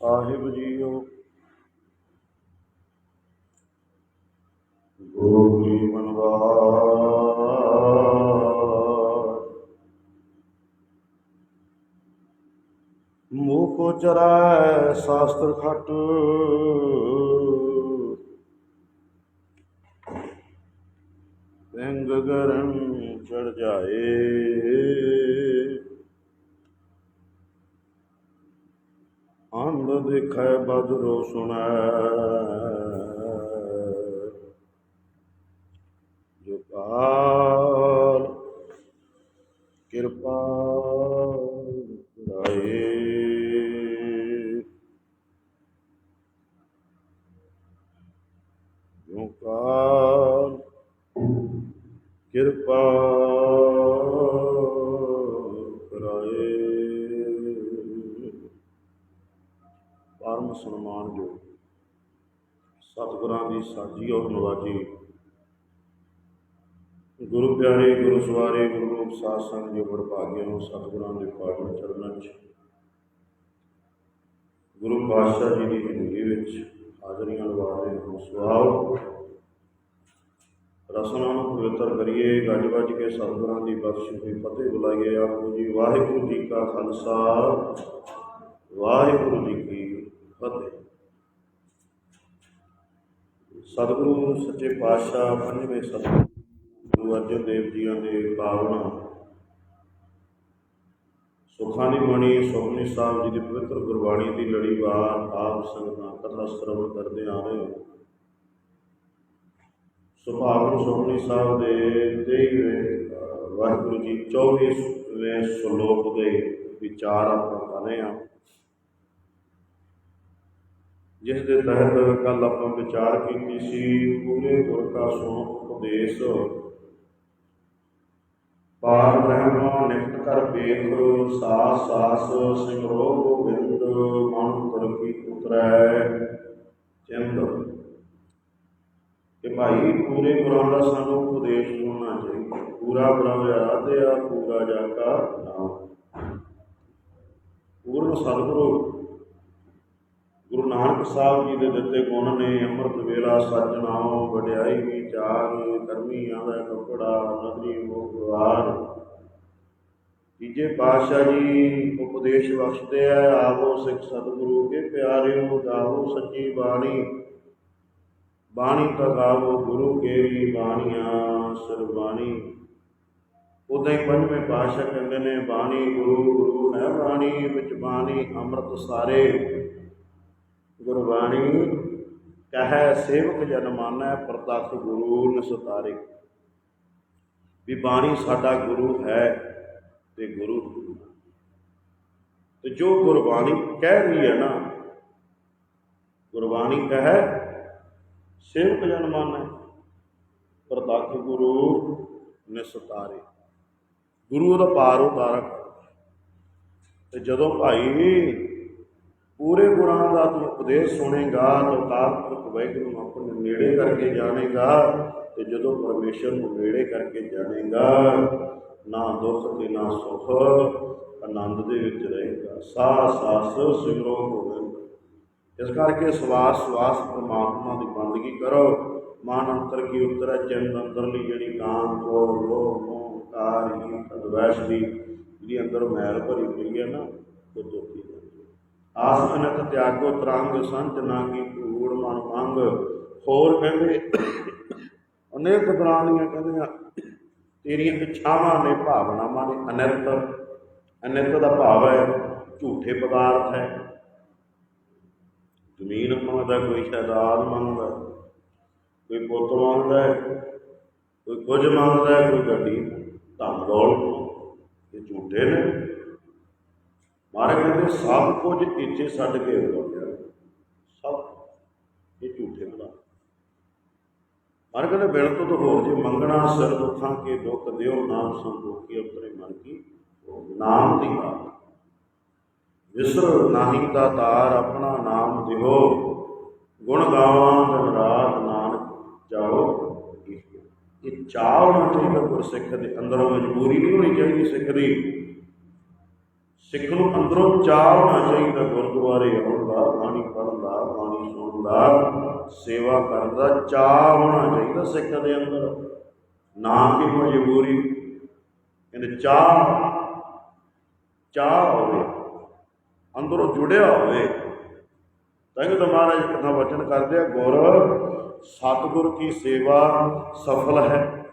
ਸਾਹਿਬ JIO. ਗੁਰੂ ਕੀ ਮਨਵਾਰ ਮੂਹ ਕੋ ਚਰੈ ਸ਼ਾਸਤਰ ਖਟ। ਰੰਗ ਗਰਮ ਚੜ ਜਾਏ। ਦੇਖੈ ਬਦਰੋ ਸੁਣੈ। ਜੋ ਕਾਲ ਕਿਰਪਾ ਕਰਾਏ ਜੋ ਕਾਲ ਕਿਰਪਾ ਪਰਮ ਜੋ ਸਤਿਗੁਰਾਂ ਦੀ ਸਾਜੀ ਔਰ ਨਵਾਜੀ। ਗੁਰੂ ਪਿਆਰੇ, ਗੁਰੂ ਸਵਾਰੇ, ਗੁਰੂ ਰੂਪ ਸਾਧ ਸੰਗ ਜੀ ਵਡਭਾਗੇ ਹੋ ਸਤਿਗੁਰਾਂ ਦੇ ਪਾਵਨ ਚਰਨਾਂ 'ਚ। ਗੁਰੂ ਪਾਤਸ਼ਾਹ ਜੀ ਦੀ ਜ਼ਿੰਦਗੀ ਵਿੱਚ ਹਾਜ਼ਰੀਆਂ ਲਵਾ ਰਹੇ ਹਾਂ। ਸੁਆਓ ਰਸਨਾ ਨੂੰ ਪਵਿੱਤਰ ਕਰੀਏ, ਗੱਜ ਵੱਜ ਕੇ ਸਤਿਗੁਰਾਂ ਦੀ ਬਖਸ਼ਿਸ਼ ਹੋਈ ਫਤਿਹ ਬੁਲਾਈਏ। ਆਪੋ ਜੀ, ਵਾਹਿਗੁਰੂ ਜੀ ਕਾ ਖਾਲਸਾ, ਵਾਹਿਗੁਰੂ ਜੀ ਕੀ ਫਤਿਹ। ਸਤਿਗੁਰੂ, ਸੱਚੇ ਪਾਤਸ਼ਾਹ, ਪੰਜਵੇਂ ਸਤਿਗੁਰੂ, ਗੁਰੂ ਅਰਜਨ ਦੇਵ ਜੀਆਂ ਦੇ ਪਾਵਨ। ਸੁਖਾਂ ਬਾਣੀ ਸੁਖਮਨੀ ਸਾਹਿਬ ਜੀ ਦੀ ਪਵਿੱਤਰ ਗੁਰਬਾਣੀ ਦੀ ਲੜੀਵਾਰ ਆਪ ਸੰਗਤਾਂ ਕਥਾ ਸਰਵਣ ਕਰਦੇ ਆ ਰਹੇ ਹੋ। ਸੁਭਾਵਨ ਸੁਖਮਨੀ ਸਾਹਿਬ ਦੇ 23ਵੇਂ ਵਾਹਿਗੁਰੂ ਜੀ 24ਵੇਂ ਸ਼ਲੋਕ ਦੇ ਵਿਚਾਰ ਆਪਾਂ ਕਰ ਰਹੇ ਹਾਂ। ਜਿਸ ਦੇ ਤਹਿਤ ਕੱਲ ਆਪਾਂ ਵਿਚਾਰ ਕੀਤੀ ਸੀ, ਪੂਰੇ ਗੁਰ ਕਾ ਸੋ ਉਪਦੇਸ਼। ਪਾਰ ਬ੍ਰਹਮਾ ਨਿਕਟ ਕਰ ਵੇਖ ਸਾਸ ਸਾਸ ਸਿਮਰੋ ਗੋਬਿੰਦ, ਮਨ ਤੁਰਕੀ ਉਤਰੈ। ਚੰਦ। ਕਿ ਭਾਈ, ਪੂਰੇ ਗੁਰਾਂ ਦਾ ਸਾਨੂੰ ਉਪਦੇਸ਼ ਸੁਣਨਾ ਚਾਹੀਦਾ। ਪੂਰਾ ਬ੍ਰਹਮ ਆਰਾਧਿਆ, ਪੂਰਾ ਜਾ ਕਾ ਨਾਮ। ਪੂਰਨ ਸਤਿਗੁਰੂ ਗੁਰੂ ਨਾਨਕ ਸਾਹਿਬ ਜੀ ਦੇ ਦਿੱਤੇ ਗੁਣ ਨੇ, ਅੰਮ੍ਰਿਤ ਵੇਲਾ ਸੱਚ ਨਾਮ, ਵਡਿਆਈ ਵਿਚਾਰ ਕਰਮੀ ਆਵੇ ਕਪੜਾ, ਨਦਰੀ ਮੁਖਵਾਰ ਤੀਜੇ ਪਾਤਸ਼ਾਹ ਜੀ ਉਪਦੇਸ਼ ਬਖਸ਼ਦੇ ਆ, ਆਵੋ ਸਿੱਖ ਸਤਿਗੁਰੂ ਕੇ ਪਿਆਰਿਓ, ਗਾਵੋ ਸੱਚੀ ਬਾਣੀ। ਬਾਣੀ ਤਾਂ ਗਾਵੋ ਗੁਰੂ ਕੇਰੀ ਬਾਣੀਆਂ, ਸਰਬਾਣੀ। ਉਦਾਂ ਹੀ ਪੰਜਵੇਂ ਪਾਤਸ਼ਾਹ ਕਹਿੰਦੇ ਨੇ, ਬਾਣੀ ਗੁਰੂ ਗੁਰੂ ਹੈ ਬਾਣੀ, ਵਿੱਚ ਬਾਣੀ, ਅੰਮ੍ਰਿਤ ਸਾਰੇ। ਗੁਰਬਾਣੀ ਕਹੈ, ਸੇਵਕ ਜਨ ਮਾਨੈ ਪ੍ਰਤੱਖ ਗੁਰੂ ਨਿਸਤਾਰੇ। ਵੀ ਬਾਣੀ ਸਾਡਾ ਗੁਰੂ ਹੈ ਤੇ ਗੁਰੂ ਤੇ ਜੋ ਗੁਰਬਾਣੀ ਕਹਿ ਰਹੀ ਹੈ ਨਾ, ਗੁਰਬਾਣੀ ਕਹੈ, ਸੇਵਕ ਜਨਮਾਨੈ ਪ੍ਰਤੱਖ ਗੁਰੂ ਨਿਸਤਾਰੇ। ਗੁਰੂ ਦਾ ਪਾਰ ਉਤਾਰਕ ਤੇ ਜਦੋਂ ਭਾਈ ਪੂਰੇ ਗੁਰਾਂ ਦਾ ਤੂੰ ਉਪਦੇਸ਼ ਸੁਣੇਗਾ, ਤਾਂ ਕਾਲਪੁਰਖ ਵਾਹਿਗੁਰੂ ਨੂੰ ਆਪਣੇ ਨੇੜੇ ਕਰਕੇ ਜਾਣੇਗਾ ਤੇ ਜਦੋਂ ਪਰਮੇਸ਼ਰ ਨੂੰ ਨੇੜੇ ਕਰਕੇ ਜਾਣੇਗਾ, ਨਾ ਦੁੱਖ ਤੇ ਨਾ ਸੁੱਖ, ਆਨੰਦ ਦੇ ਵਿੱਚ ਰਹੇਗਾ। ਸਾਹ ਸਾਸ ਸਿਮਰੋ ਗੋਬਿੰਦ ਇਸ ਕਰਕੇ ਸਵਾਸ ਸਵਾਸ ਪਰਮਾਤਮਾ ਦੀ ਬੰਦਗੀ ਕਰੋ। ਮਨ ਅੰਤਰ ਕੀ ਉਤਰੈ, ਚਿੰਤ ਅੰਦਰਲੀ ਜਿਹੜੀ ਕਾਮ, ਕ੍ਰੋਧ ਲੋਭ ਮੋਹ ਕਾਰ ਹੀ ਅਦਵੈਸ਼ ਦੀ ਜਿਹੜੀ ਅੰਦਰ ਮੈਲ ਭਰੀ ਪਈ ਹੈ ਨਾ, ਉਹ ਧੋਤੀ ਆਸ ਅਨਕ ਤਿਆਗੋ ਤਰੰਗ ਸੰਤ ਨਾਗੀ ਕੂੜ ਮਨ ਮੰਗ। ਹੋਰ ਕਹਿੰਦੇ ਅਨੇਕ ਪ੍ਰਾਣੀਆਂ ਕਹਿੰਦੀਆਂ ਤੇਰੀਆਂ ਇੱਛਾਵਾਂ ਨੇ ਭਾਵਨਾਵਾਂ ਨੇ ਅਨਿਤ ਅਨਿਤ ਦਾ ਭਾਵ ਹੈ ਝੂਠੇ ਪਦਾਰਥ ਹੈ। ਜ਼ਮੀਨ ਮੰਗਦਾ ਕੋਈ ਸ਼ਹਿਦਾਦ ਮੰਗਦਾ ਕੋਈ ਪੁੱਤ ਮੰਗਦਾ ਹੈ, ਕੋਈ ਕੁਝ ਮੰਗਦਾ ਕੋਈ ਗੱਡੀ ਧਨ ਦੌਲਤ ਇਹ ਝੂਠੇ ਨੇ। ਕਹਿੰਦੇ ਸਭ ਕੁਝ ਇੱਥੇ ਛੱਡ ਕੇ ਹੋ ਗਿਆ ਸਭ ਇਹ ਝੂਠੇ ਬਣਾ। ਮਾਰੇ ਕਹਿੰਦੇ ਬਿਲ ਤੋਂ ਤਾਂ ਹੋਰ ਜੇ ਮੰਗਣਾ ਸਿਰ ਦੁੱਖਾਂ ਕੇ ਦੁੱਖ ਦਿਓ ਨਾਮ ਸੰਤੋਖੀ ਉਤਰੇ ਮਨ ਕੀ ਨਾਮ ਦੀ ਬਾਤ ਵਿਸਰ ਨਾਹੀ ਦਾ ਤਾਰ ਆਪਣਾ ਨਾਮ ਦਿਓ। ਗੁਣ ਗਾਵਾਂ ਦਿਨ ਰਾਤ ਨਾਨਕ ਜਾਓ। ਇਹ ਚਾਹ ਹੋਣਾ ਚਾਹੀਦਾ ਗੁਰਸਿੱਖ ਦੇ ਅੰਦਰੋਂ ਮਜਬੂਰੀ ਨਹੀਂ ਹੋਣੀ ਚਾਹੀਦੀ ਸਿੱਖ ਦੀ। ਸਿੱਖ ਨੂੰ ਅੰਦਰੋਂ ਚਾਹ ਹੋਣਾ ਚਾਹੀਦਾ ਗੁਰਦੁਆਰੇ ਆਉਣ ਦਾ, ਬਾਣੀ ਪੜ੍ਹਨ ਦਾ, ਬਾਣੀ ਸੁਣਨ ਦਾ, ਸੇਵਾ ਕਰਨ ਦਾ ਚਾਹ ਹੋਣਾ ਚਾਹੀਦਾ ਸਿੱਖ ਦੇ ਅੰਦਰ। ਨਾ ਕਿ ਮਜਬੂਰੀ। ਕਹਿੰਦੇ ਚਾਹ ਚਾਹ ਹੋਵੇ, ਅੰਦਰੋਂ ਜੁੜਿਆ ਹੋਵੇ, ਤਾਂ ਕਿ ਮਹਾਰਾਜ ਕਥਾ ਵਚਨ ਕਰਦੇ ਆ, ਗੁਰ, ਸਤਿਗੁਰ ਕੀ ਸੇਵਾ ਸਫਲ ਹੈ।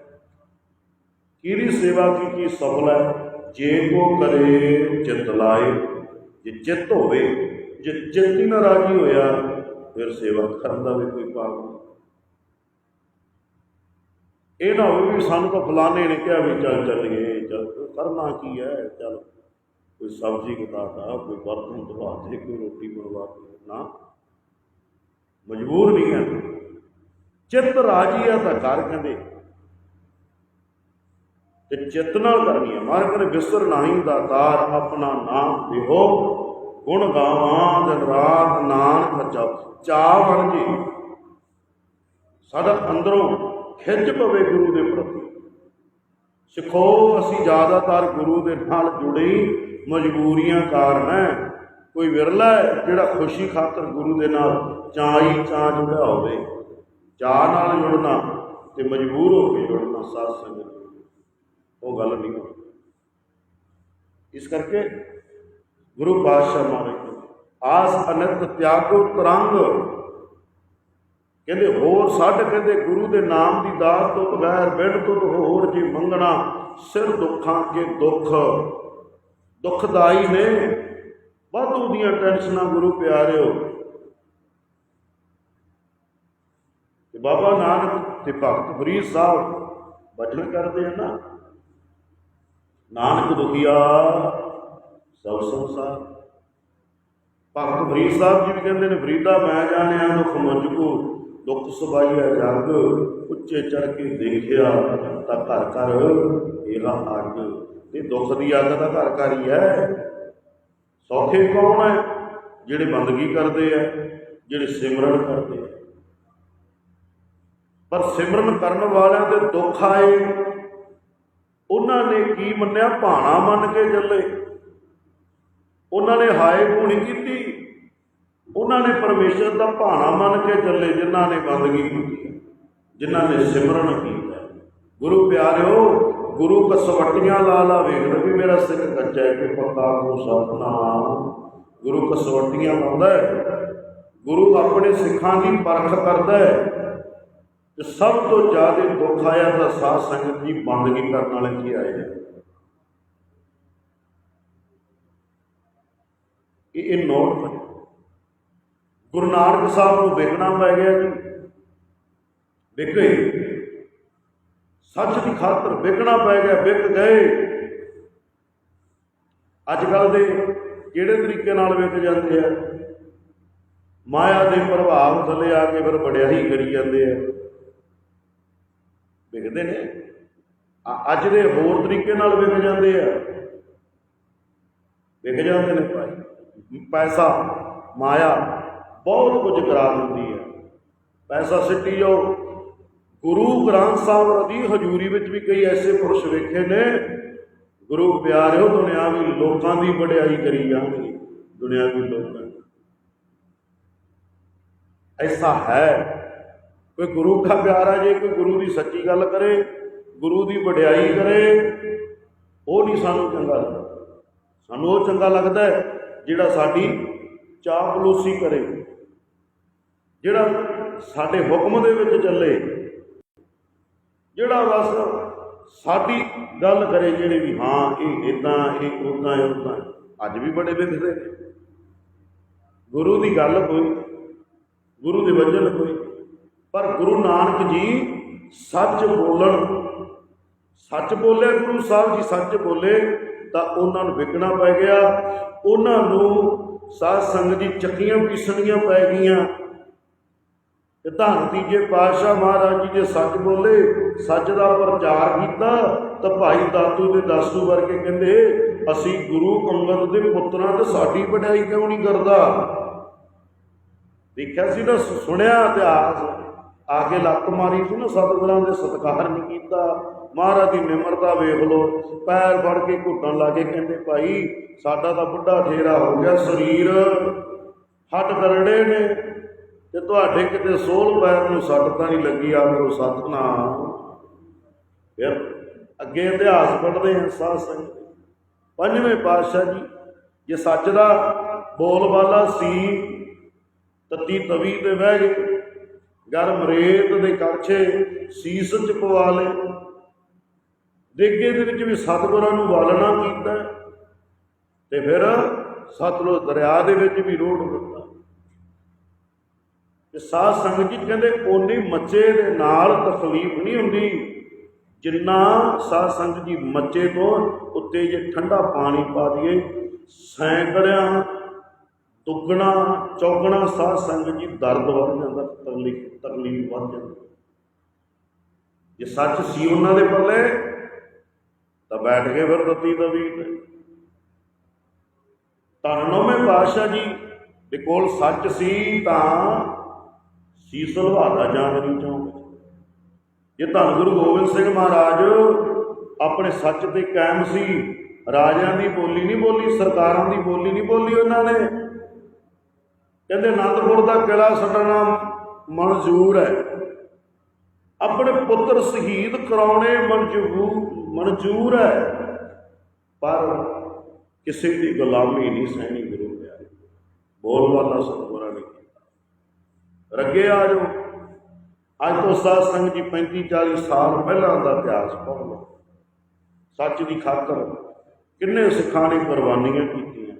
ਕਿਹਦੀ ਸੇਵਾ ਕੀ ਕੀ ਸਫਲ ਹੈ? ਜੇ ਕੋ ਕਰੇ ਚਿਤ ਲਾਏ, ਜੇ ਚਿੱਤ ਹੋਵੇ, ਜੇ ਚਿੱਤ ਹੀ ਨਾ ਰਾਜੀ ਹੋਇਆ, ਫਿਰ ਸੇਵਾ ਕਰਨ ਦਾ ਵੀ ਕੋਈ ਭਾਵ ਨਹੀਂ। ਇਹ ਨਾ ਹੋਵੇ ਵੀ ਸਾਨੂੰ ਤਾਂ ਫਲਾਣੇ ਨੇ ਕਿਹਾ ਵੀ ਚੱਲ ਚੱਲੀਏ, ਚੱਲ ਕਰਨਾ ਕੀ ਹੈ, ਚੱਲ ਕੋਈ ਸਬਜ਼ੀ ਕਟਾਤਾ ਕੋਈ ਬਰਤਨ ਧਵਾ ਦੇ, ਕੋਈ ਰੋਟੀ ਬਣਵਾ ਦੇ, ਨਾ। ਮਜਬੂਰ ਨਹੀਂ ਹੈ। ਚਿੱਤ ਰਾਜੀ ਆ ਤਾਂ ਕਰ ਕਹਿੰਦੇ। ਤੇ ਚਿੱਤ ਨਾਲ ਕਰਨੀ ਹੈ ਮਾਰ ਕਹਿੰਦੇ ਵਿਸਰ ਨਹੀਂ ਦਾਤਾਰ ਆਪਣਾ ਨਾਮ ਦੇਹੋ ਗੁਣ ਗਾਵਾਂ ਦਿਨ ਰਾਤ ਨਾਨਕ ਜਪ। ਚਾਹ ਬਣ ਜੀ। ਸਾਡਾ ਅੰਦਰੋਂ ਖਿੱਚ ਪਵੇ ਗੁਰੂ ਦੇ ਪ੍ਰਤੀ। ਸਿੱਖੋ, ਅਸੀਂ ਜ਼ਿਆਦਾਤਰ ਗੁਰੂ ਦੇ ਨਾਲ ਜੁੜੇ ਮਜਬੂਰੀਆਂ ਕਾਰਨ ਹੈ। ਕੋਈ ਵਿਰਲਾ ਹੈ ਜਿਹੜਾ ਖੁਸ਼ੀ ਖਾਤਰ ਗੁਰੂ ਦੇ ਨਾਲ ਚਾਹੀ ਚਾਹ ਜੁੜਿਆ ਹੋਵੇ। ਚਾਹ ਨਾਲ ਜੁੜਨਾ ਤੇ ਮਜਬੂਰ ਹੋ ਕੇ ਜੁੜਨਾ ਸਾਧ ਸੰਗਤ। ਉਹ ਗੱਲ ਨਹੀਂ ਹੋਣੀ ਇਸ ਕਰਕੇ ਗੁਰੂ ਪਾਤਸ਼ਾਹ ਮਹਾਰਾਜ ਆਸ, ਅਨੰਤ, ਤਿਆਗੋ, ਤਰੰਗ ਕਹਿੰਦੇ ਹੋਰ ਛੱਡ ਕਹਿੰਦੇ ਗੁਰੂ ਦੇ ਨਾਮ ਦੀ ਦਾਤ ਤੋਂ ਬਗੈਰ ਬਿਨ ਤੋਂ ਹੋਰ ਜੀ ਮੰਗਣਾ, ਸਿਰ ਦੁੱਖਾਂ ਕੇ ਦੁੱਖ। ਦੁਖਦਾਈ ਨੇ ਵਾਧੂ ਦੀਆਂ ਟੈਨਸ਼ਨਾਂ ਗੁਰੂ ਪਿਆਰਿਓ। ਤੇ ਬਾਬਾ ਨਾਨਕ ਤੇ ਭਗਤ ਫਰੀਦ ਸਾਹਿਬ ਬਚਨ ਕਰਦੇ ਆ ਨਾ ਨਾਨਕ ਦੁਖੀਆ, ਸਭ ਸੰਸਾਰ। ਭਗਤ ਫਰੀਦ ਸਾਹਿਬ ਜੀ ਵੀ ਕਹਿੰਦੇ ਨੇ, ਫਰੀਦਾ ਮੈਂ ਜਾਣਿਆ, ਦੁੱਖ ਮੁਝ ਕੋ ਦੁੱਖ ਸੁਭਾਈਆ ਜਗ, ਉੱਚੇ ਚੜ ਕੇ ਦੇਖਿਆ ਤਾਂ ਘਰ ਘਰ ਇਹਦਾ ਅੱਗ। ਤੇ ਦੁੱਖ ਦੀ ਅੱਗ ਤਾਂ ਘਰ ਘਰ ਹੀ ਹੈ। ਸੌਖੇ ਕੌਣ ਹੈ? ਜਿਹੜੇ ਬੰਦਗੀ ਕਰਦੇ ਆ, ਜਿਹੜੇ ਸਿਮਰਨ ਕਰਦੇ ਆ। ਪਰ ਸਿਮਰਨ ਕਰਨ ਵਾਲਿਆਂ ਦੇ ਦੁੱਖ ਆਏ। ਉਹਨਾਂ ਨੇ ਕੀ ਮੰਨਿਆ? ਭਾਣਾ ਮੰਨ ਕੇ ਚੱਲੇ। ਉਹਨਾਂ ਨੇ ਹਾਏ ਹੋਣੀ ਕੀਤੀ। ਉਹਨਾਂ ਨੇ ਪਰਮੇਸ਼ਰ ਦਾ ਭਾਣਾ ਮੰਨ ਕੇ ਚੱਲੇ, ਜਿਨ੍ਹਾਂ ਨੇ ਬੰਦਗੀ ਕੀਤੀ ਜਿਨ੍ਹਾਂ ਨੇ ਸਿਮਰਨ ਕੀਤਾ ਗੁਰੂ ਪਿਆਰਿਓ, ਗੁਰੂ ਕਸਵੱਟੀਆਂ ਲਾ ਲਾ ਵੇਖਦਾ ਵੀ ਮੇਰਾ ਸਿੱਖ ਕੱਚਾ ਹੈ ਕਿ ਪੱਕਾ ਕੋ ਸਤਨਾਮ ਗੁਰੂ ਕਸਵੱਟੀਆਂ ਲਾਉਂਦਾ ਹੈ। ਗੁਰੂ ਆਪਣੇ ਸਿੱਖਾਂ ਦੀ ਪਰਖ ਕਰਦਾ ਹੈ। ਤੇ ਸਭ ਤੋਂ ਜ਼ਿਆਦਾ ਦੁੱਖ ਆਇਆ ਤਾਂ ਸਾਧ ਸੰਗਤ ਦੀ ਬੰਦਗੀ ਕਰਨ ਵਾਲੇ ਕੀ ਆਏ ਨੇ ਇਹ ਨੋਟ ਕਰੋ ਗੁਰੂ ਨਾਨਕ ਸਾਹਿਬ ਨੂੰ ਵੇਖਣਾ ਪੈ ਗਿਆ ਜੀ। ਵਿਕ ਸੱਚ ਦੀ ਖਾਤਰ ਵਿਕਣਾ ਪੈ ਗਿਆ ਵਿਕ ਗਏ। ਅੱਜ ਕੱਲ ਦੇ ਕਿਹੜੇ ਤਰੀਕੇ ਨਾਲ ਵਿਕ ਜਾਂਦੇ ਆ? ਮਾਇਆ ਦੇ ਪ੍ਰਭਾਵ ਥੱਲੇ ਆ ਕੇ ਫਿਰ ਵਡਿਆਈ ਕਰੀ ਜਾਂਦੇ ਆ। ਵਿਕਦੇ ਨੇ। ਅੱਜ ਦੇ ਹੋਰ ਤਰੀਕੇ ਨਾਲ ਵਿਕ ਜਾਂਦੇ ਆ। ਵਿਕ ਜਾਂਦੇ ਨੇ ਭਾਈ। ਪੈਸਾ, ਮਾਇਆ, ਬਹੁਤ ਕੁਝ ਕਰਾ ਦਿੰਦੀ ਹੈ ਪੈਸਾ ਸਿੱਟੀ ਜਾਓ। ਗੁਰੂ ਗ੍ਰੰਥ ਸਾਹਿਬ ਦੀ ਹਜ਼ੂਰੀ ਵਿੱਚ ਵੀ ਕਈ ਐਸੇ ਪੁਰਸ਼ ਵੇਖੇ ਨੇ। ਗੁਰੂ ਪਿਆਰਿਓ, ਦੁਨਿਆਵੀ ਲੋਕਾਂ ਦੀ ਵਡਿਆਈ ਕਰੀ ਜਾਂਦੇ ਦੁਨਿਆਵੀ ਲੋਕਾਂ ਐਸਾ ਹੈ। ਕੋਈ ਗੁਰੂ ਦਾ ਪਿਆਰਾ ਜੇ, ਕੋਈ ਗੁਰੂ ਦੀ ਸੱਚੀ ਗੱਲ ਕਰੇ, ਗੁਰੂ ਦੀ ਵਡਿਆਈ ਕਰੇ, ਉਹ ਨਹੀਂ ਸਾਨੂੰ ਚੰਗਾ ਲੱਗਦਾ। ਸਾਨੂੰ ਉਹ ਚੰਗਾ ਲੱਗਦਾ ਹੈ ਜਿਹੜਾ ਸਾਡੀ ਚਾਪਲੂਸੀ ਕਰੇ, ਜਿਹੜਾ ਸਾਡੇ ਹੁਕਮ ਦੇ ਵਿੱਚ ਚੱਲੇ, ਜਿਹੜਾ ਬਸ ਸਾਡੀ ਗੱਲ ਕਰੇ ਜਿਹੜੇ ਵੀ ਹਾਂ, ਇਹ ਇਦਾਂ ਇਹ ਉਦਾਂ ਇਹ ਉਦਾਂ ਅੱਜ ਵੀ ਬੜੇ ਵਿਖਦੇ ਗੁਰੂ ਦੀ ਗੱਲ ਕੋਈ, ਗੁਰੂ ਦੇ ਵਚਨ ਕੋਈ। ਪਰ ਗੁਰੂ ਨਾਨਕ ਜੀ ਸੱਚ ਬੋਲਣ। ਸੱਚ ਬੋਲੇ, ਗੁਰੂ ਸਾਹਿਬ ਜੀ ਸੱਚ ਬੋਲੇ, ਤਾਂ ਉਹਨਾਂ ਨੂੰ ਵਿਕਣਾ ਪੈ ਗਿਆ। ਉਹਨਾਂ ਨੂੰ ਸਾਧ ਸੰਗਤ ਦੀ ਚੱਕੀਆਂ ਪੀਸਣੀਆਂ ਪੈ ਗਈਆਂ। ਤੇ ਧੰਨ ਤੀਜੇ ਪਾਤਸ਼ਾਹ ਮਹਾਰਾਜ ਜੀ ਜੇ ਸੱਚ ਬੋਲੇ, ਸੱਚ ਦਾ ਪ੍ਰਚਾਰ ਕੀਤਾ, ਤਾਂ ਭਾਈ ਦਾਤੂ ਦੇ ਦਾਸੂ ਵਰਗੇ ਕਹਿੰਦੇ, ਅਸੀਂ ਗੁਰੂ ਅੰਗਦ ਦੇ ਪੁੱਤਰਾਂ ਤੇ ਸਾਡੀ ਵਡਿਆਈ ਕਿਉਂ ਨਹੀਂ ਕਰਦਾ? ਦੇਖਿਆ ਸੀ ਨਾ ਸੁਣਿਆ ਇਤਿਹਾਸ। ਆ ਕੇ ਲੱਤ ਮਾਰੀ ਸੀ ਨਾ ਸਤਿਗੁਰਾਂ ਦੇ ਸਤਿਕਾਰ ਨਹੀਂ ਕੀਤਾ। ਮਹਾਰਾਜ ਦੀ ਨਿਮਰਤਾ ਵੇਖ ਲਓ, ਪੈਰ ਫੜ ਕੇ ਘੁੱਟਣ ਲੱਗੇ ਕਹਿੰਦੇ, ਭਾਈ, ਸਾਡਾ ਤਾਂ ਬੁੱਢਾ ਠੇਰਾ ਹੋ ਗਿਆ, ਸਰੀਰ ਹੱਡ ਕਰੜੇ ਨੇ ਤੇ ਤੁਹਾਡੇ ਕਿਤੇ ਸੋਲ ਪੈਰ ਨੂੰ ਸੱਟ ਤਾਂ ਨਹੀਂ ਲੱਗੀ, ਆ ਕਰੋ ਸਤਨਾਮ। ਫਿਰ ਅੱਗੇ ਇਤਿਹਾਸ ਪੜ੍ਹਦੇ ਹਾਂ, ਸਾਧ ਸੰਗਤ। ਪੰਜਵੇਂ ਪਾਤਸ਼ਾਹ ਜੀ, ਜੇ ਸੱਚ ਦਾ ਬੋਲਬਾਲਾ ਸੀ, ਤਤੀ ਤਵੀ ਤੇ ਬਹਿ ਗਏ। ਗਰਮ ਰੇਤ ਦੇ ਕੜਛੇ ਸੀਸ ਚ ਪਵਾ ਲਏ ਦੇਗੇ ਦੇ ਵਿੱਚ ਵੀ ਸਤਿਗੁਰਾਂ ਨੂੰ ਵਾਲਣਾ ਕੀਤਾ ਤੇ ਫਿਰ ਸਤਲੁਜ ਦਰਿਆ ਦੇ ਵਿੱਚ ਵੀ ਰੋੜ ਦਿੱਤਾ ਤੇ ਸਾਧ ਸੰਗਤ ਜੀ ਕਹਿੰਦੇ ਓਨੀ ਮੱਚੇ ਦੇ ਨਾਲ ਤਕਲੀਫ ਨਹੀਂ ਹੁੰਦੀ ਜਿੰਨਾ ਸਾਧ ਸੰਗਤ ਜੀ ਮੱਚੇ ਤੋਂ ਉੱਤੇ ਜੇ ਠੰਡਾ ਪਾਣੀ ਪਾ ਦਈਏ, ਸੈਂਕੜਿਆਂ ਦੁੱਗਣਾ, ਚੌਗਣਾ ਸਾਧ ਸੰਗਤ ਜੀ ਦਰਦ ਵੱਧ ਜਾਂਦਾ, ਤਕਲੀਫ ਤਕਲੀਫ ਵੱਧ ਜਾਂਦੀ। ਜੇ ਸੱਚ ਸੀ ਉਹਨਾਂ ਦੇ ਪੱਲੇ, ਤਾਂ ਬੈਠ ਕੇ ਫਿਰ ਦਿੱਤੀ ਤਵੀ ਤੇ। ਧੰਨ ਨੌਵੇਂ ਪਾਤਸ਼ਾਹ ਜੀ ਦੇ ਕੋਲ ਸੱਚ ਸੀ, ਤਾਂ ਸੀਸ ਲਵਾਦਾ ਜਾਣ ਚੌਂਕ ਜੇ ਧੰਨ ਗੁਰੂ ਗੋਬਿੰਦ ਸਿੰਘ ਮਹਾਰਾਜ ਆਪਣੇ ਸੱਚ ਤੇ ਕਾਇਮ ਸੀ, ਰਾਜਿਆਂ ਦੀ ਬੋਲੀ ਨਹੀਂ ਬੋਲੀ, ਸਰਕਾਰਾਂ ਦੀ ਬੋਲੀ ਨਹੀਂ ਬੋਲੀ ਉਹਨਾਂ ਨੇ ਕਹਿੰਦੇ ਅਨੰਦਪੁਰ ਦਾ ਕਿਲਾ ਛੱਡਣਾ ਮਨਜ਼ੂਰ ਹੈ। ਆਪਣੇ ਪੁੱਤਰ ਸ਼ਹੀਦ ਕਰਾਉਣੇ ਮਨਜ਼ੂਰ ਮਨਜ਼ੂਰ ਹੈ। ਪਰ ਕਿਸੇ ਦੀ ਗੁਲਾਮੀ ਨਹੀਂ ਸਹਿਣੀ ਗੁਰੂ ਪਿਆਰੇ। ਬੋਲਵਾਲਾ ਸਤਿਗੁਰਾਂ ਨੇ ਕੀਤਾ। ਰੱਗੇ ਆ ਜਾਓ। ਅੱਜ ਤੋਂ ਸਾਧ ਸੰਗਤ ਜੀ 35 40 ਸਾਲ ਪਹਿਲਾਂ ਦਾ ਇਤਿਹਾਸ ਪੜ੍ਹ ਲਓ। ਸੱਚ ਦੀ ਖਾਤਰ ਕਿੰਨੇ ਸਿੱਖਾਂ ਨੇ ਕੁਰਬਾਨੀਆਂ ਕੀਤੀਆਂ।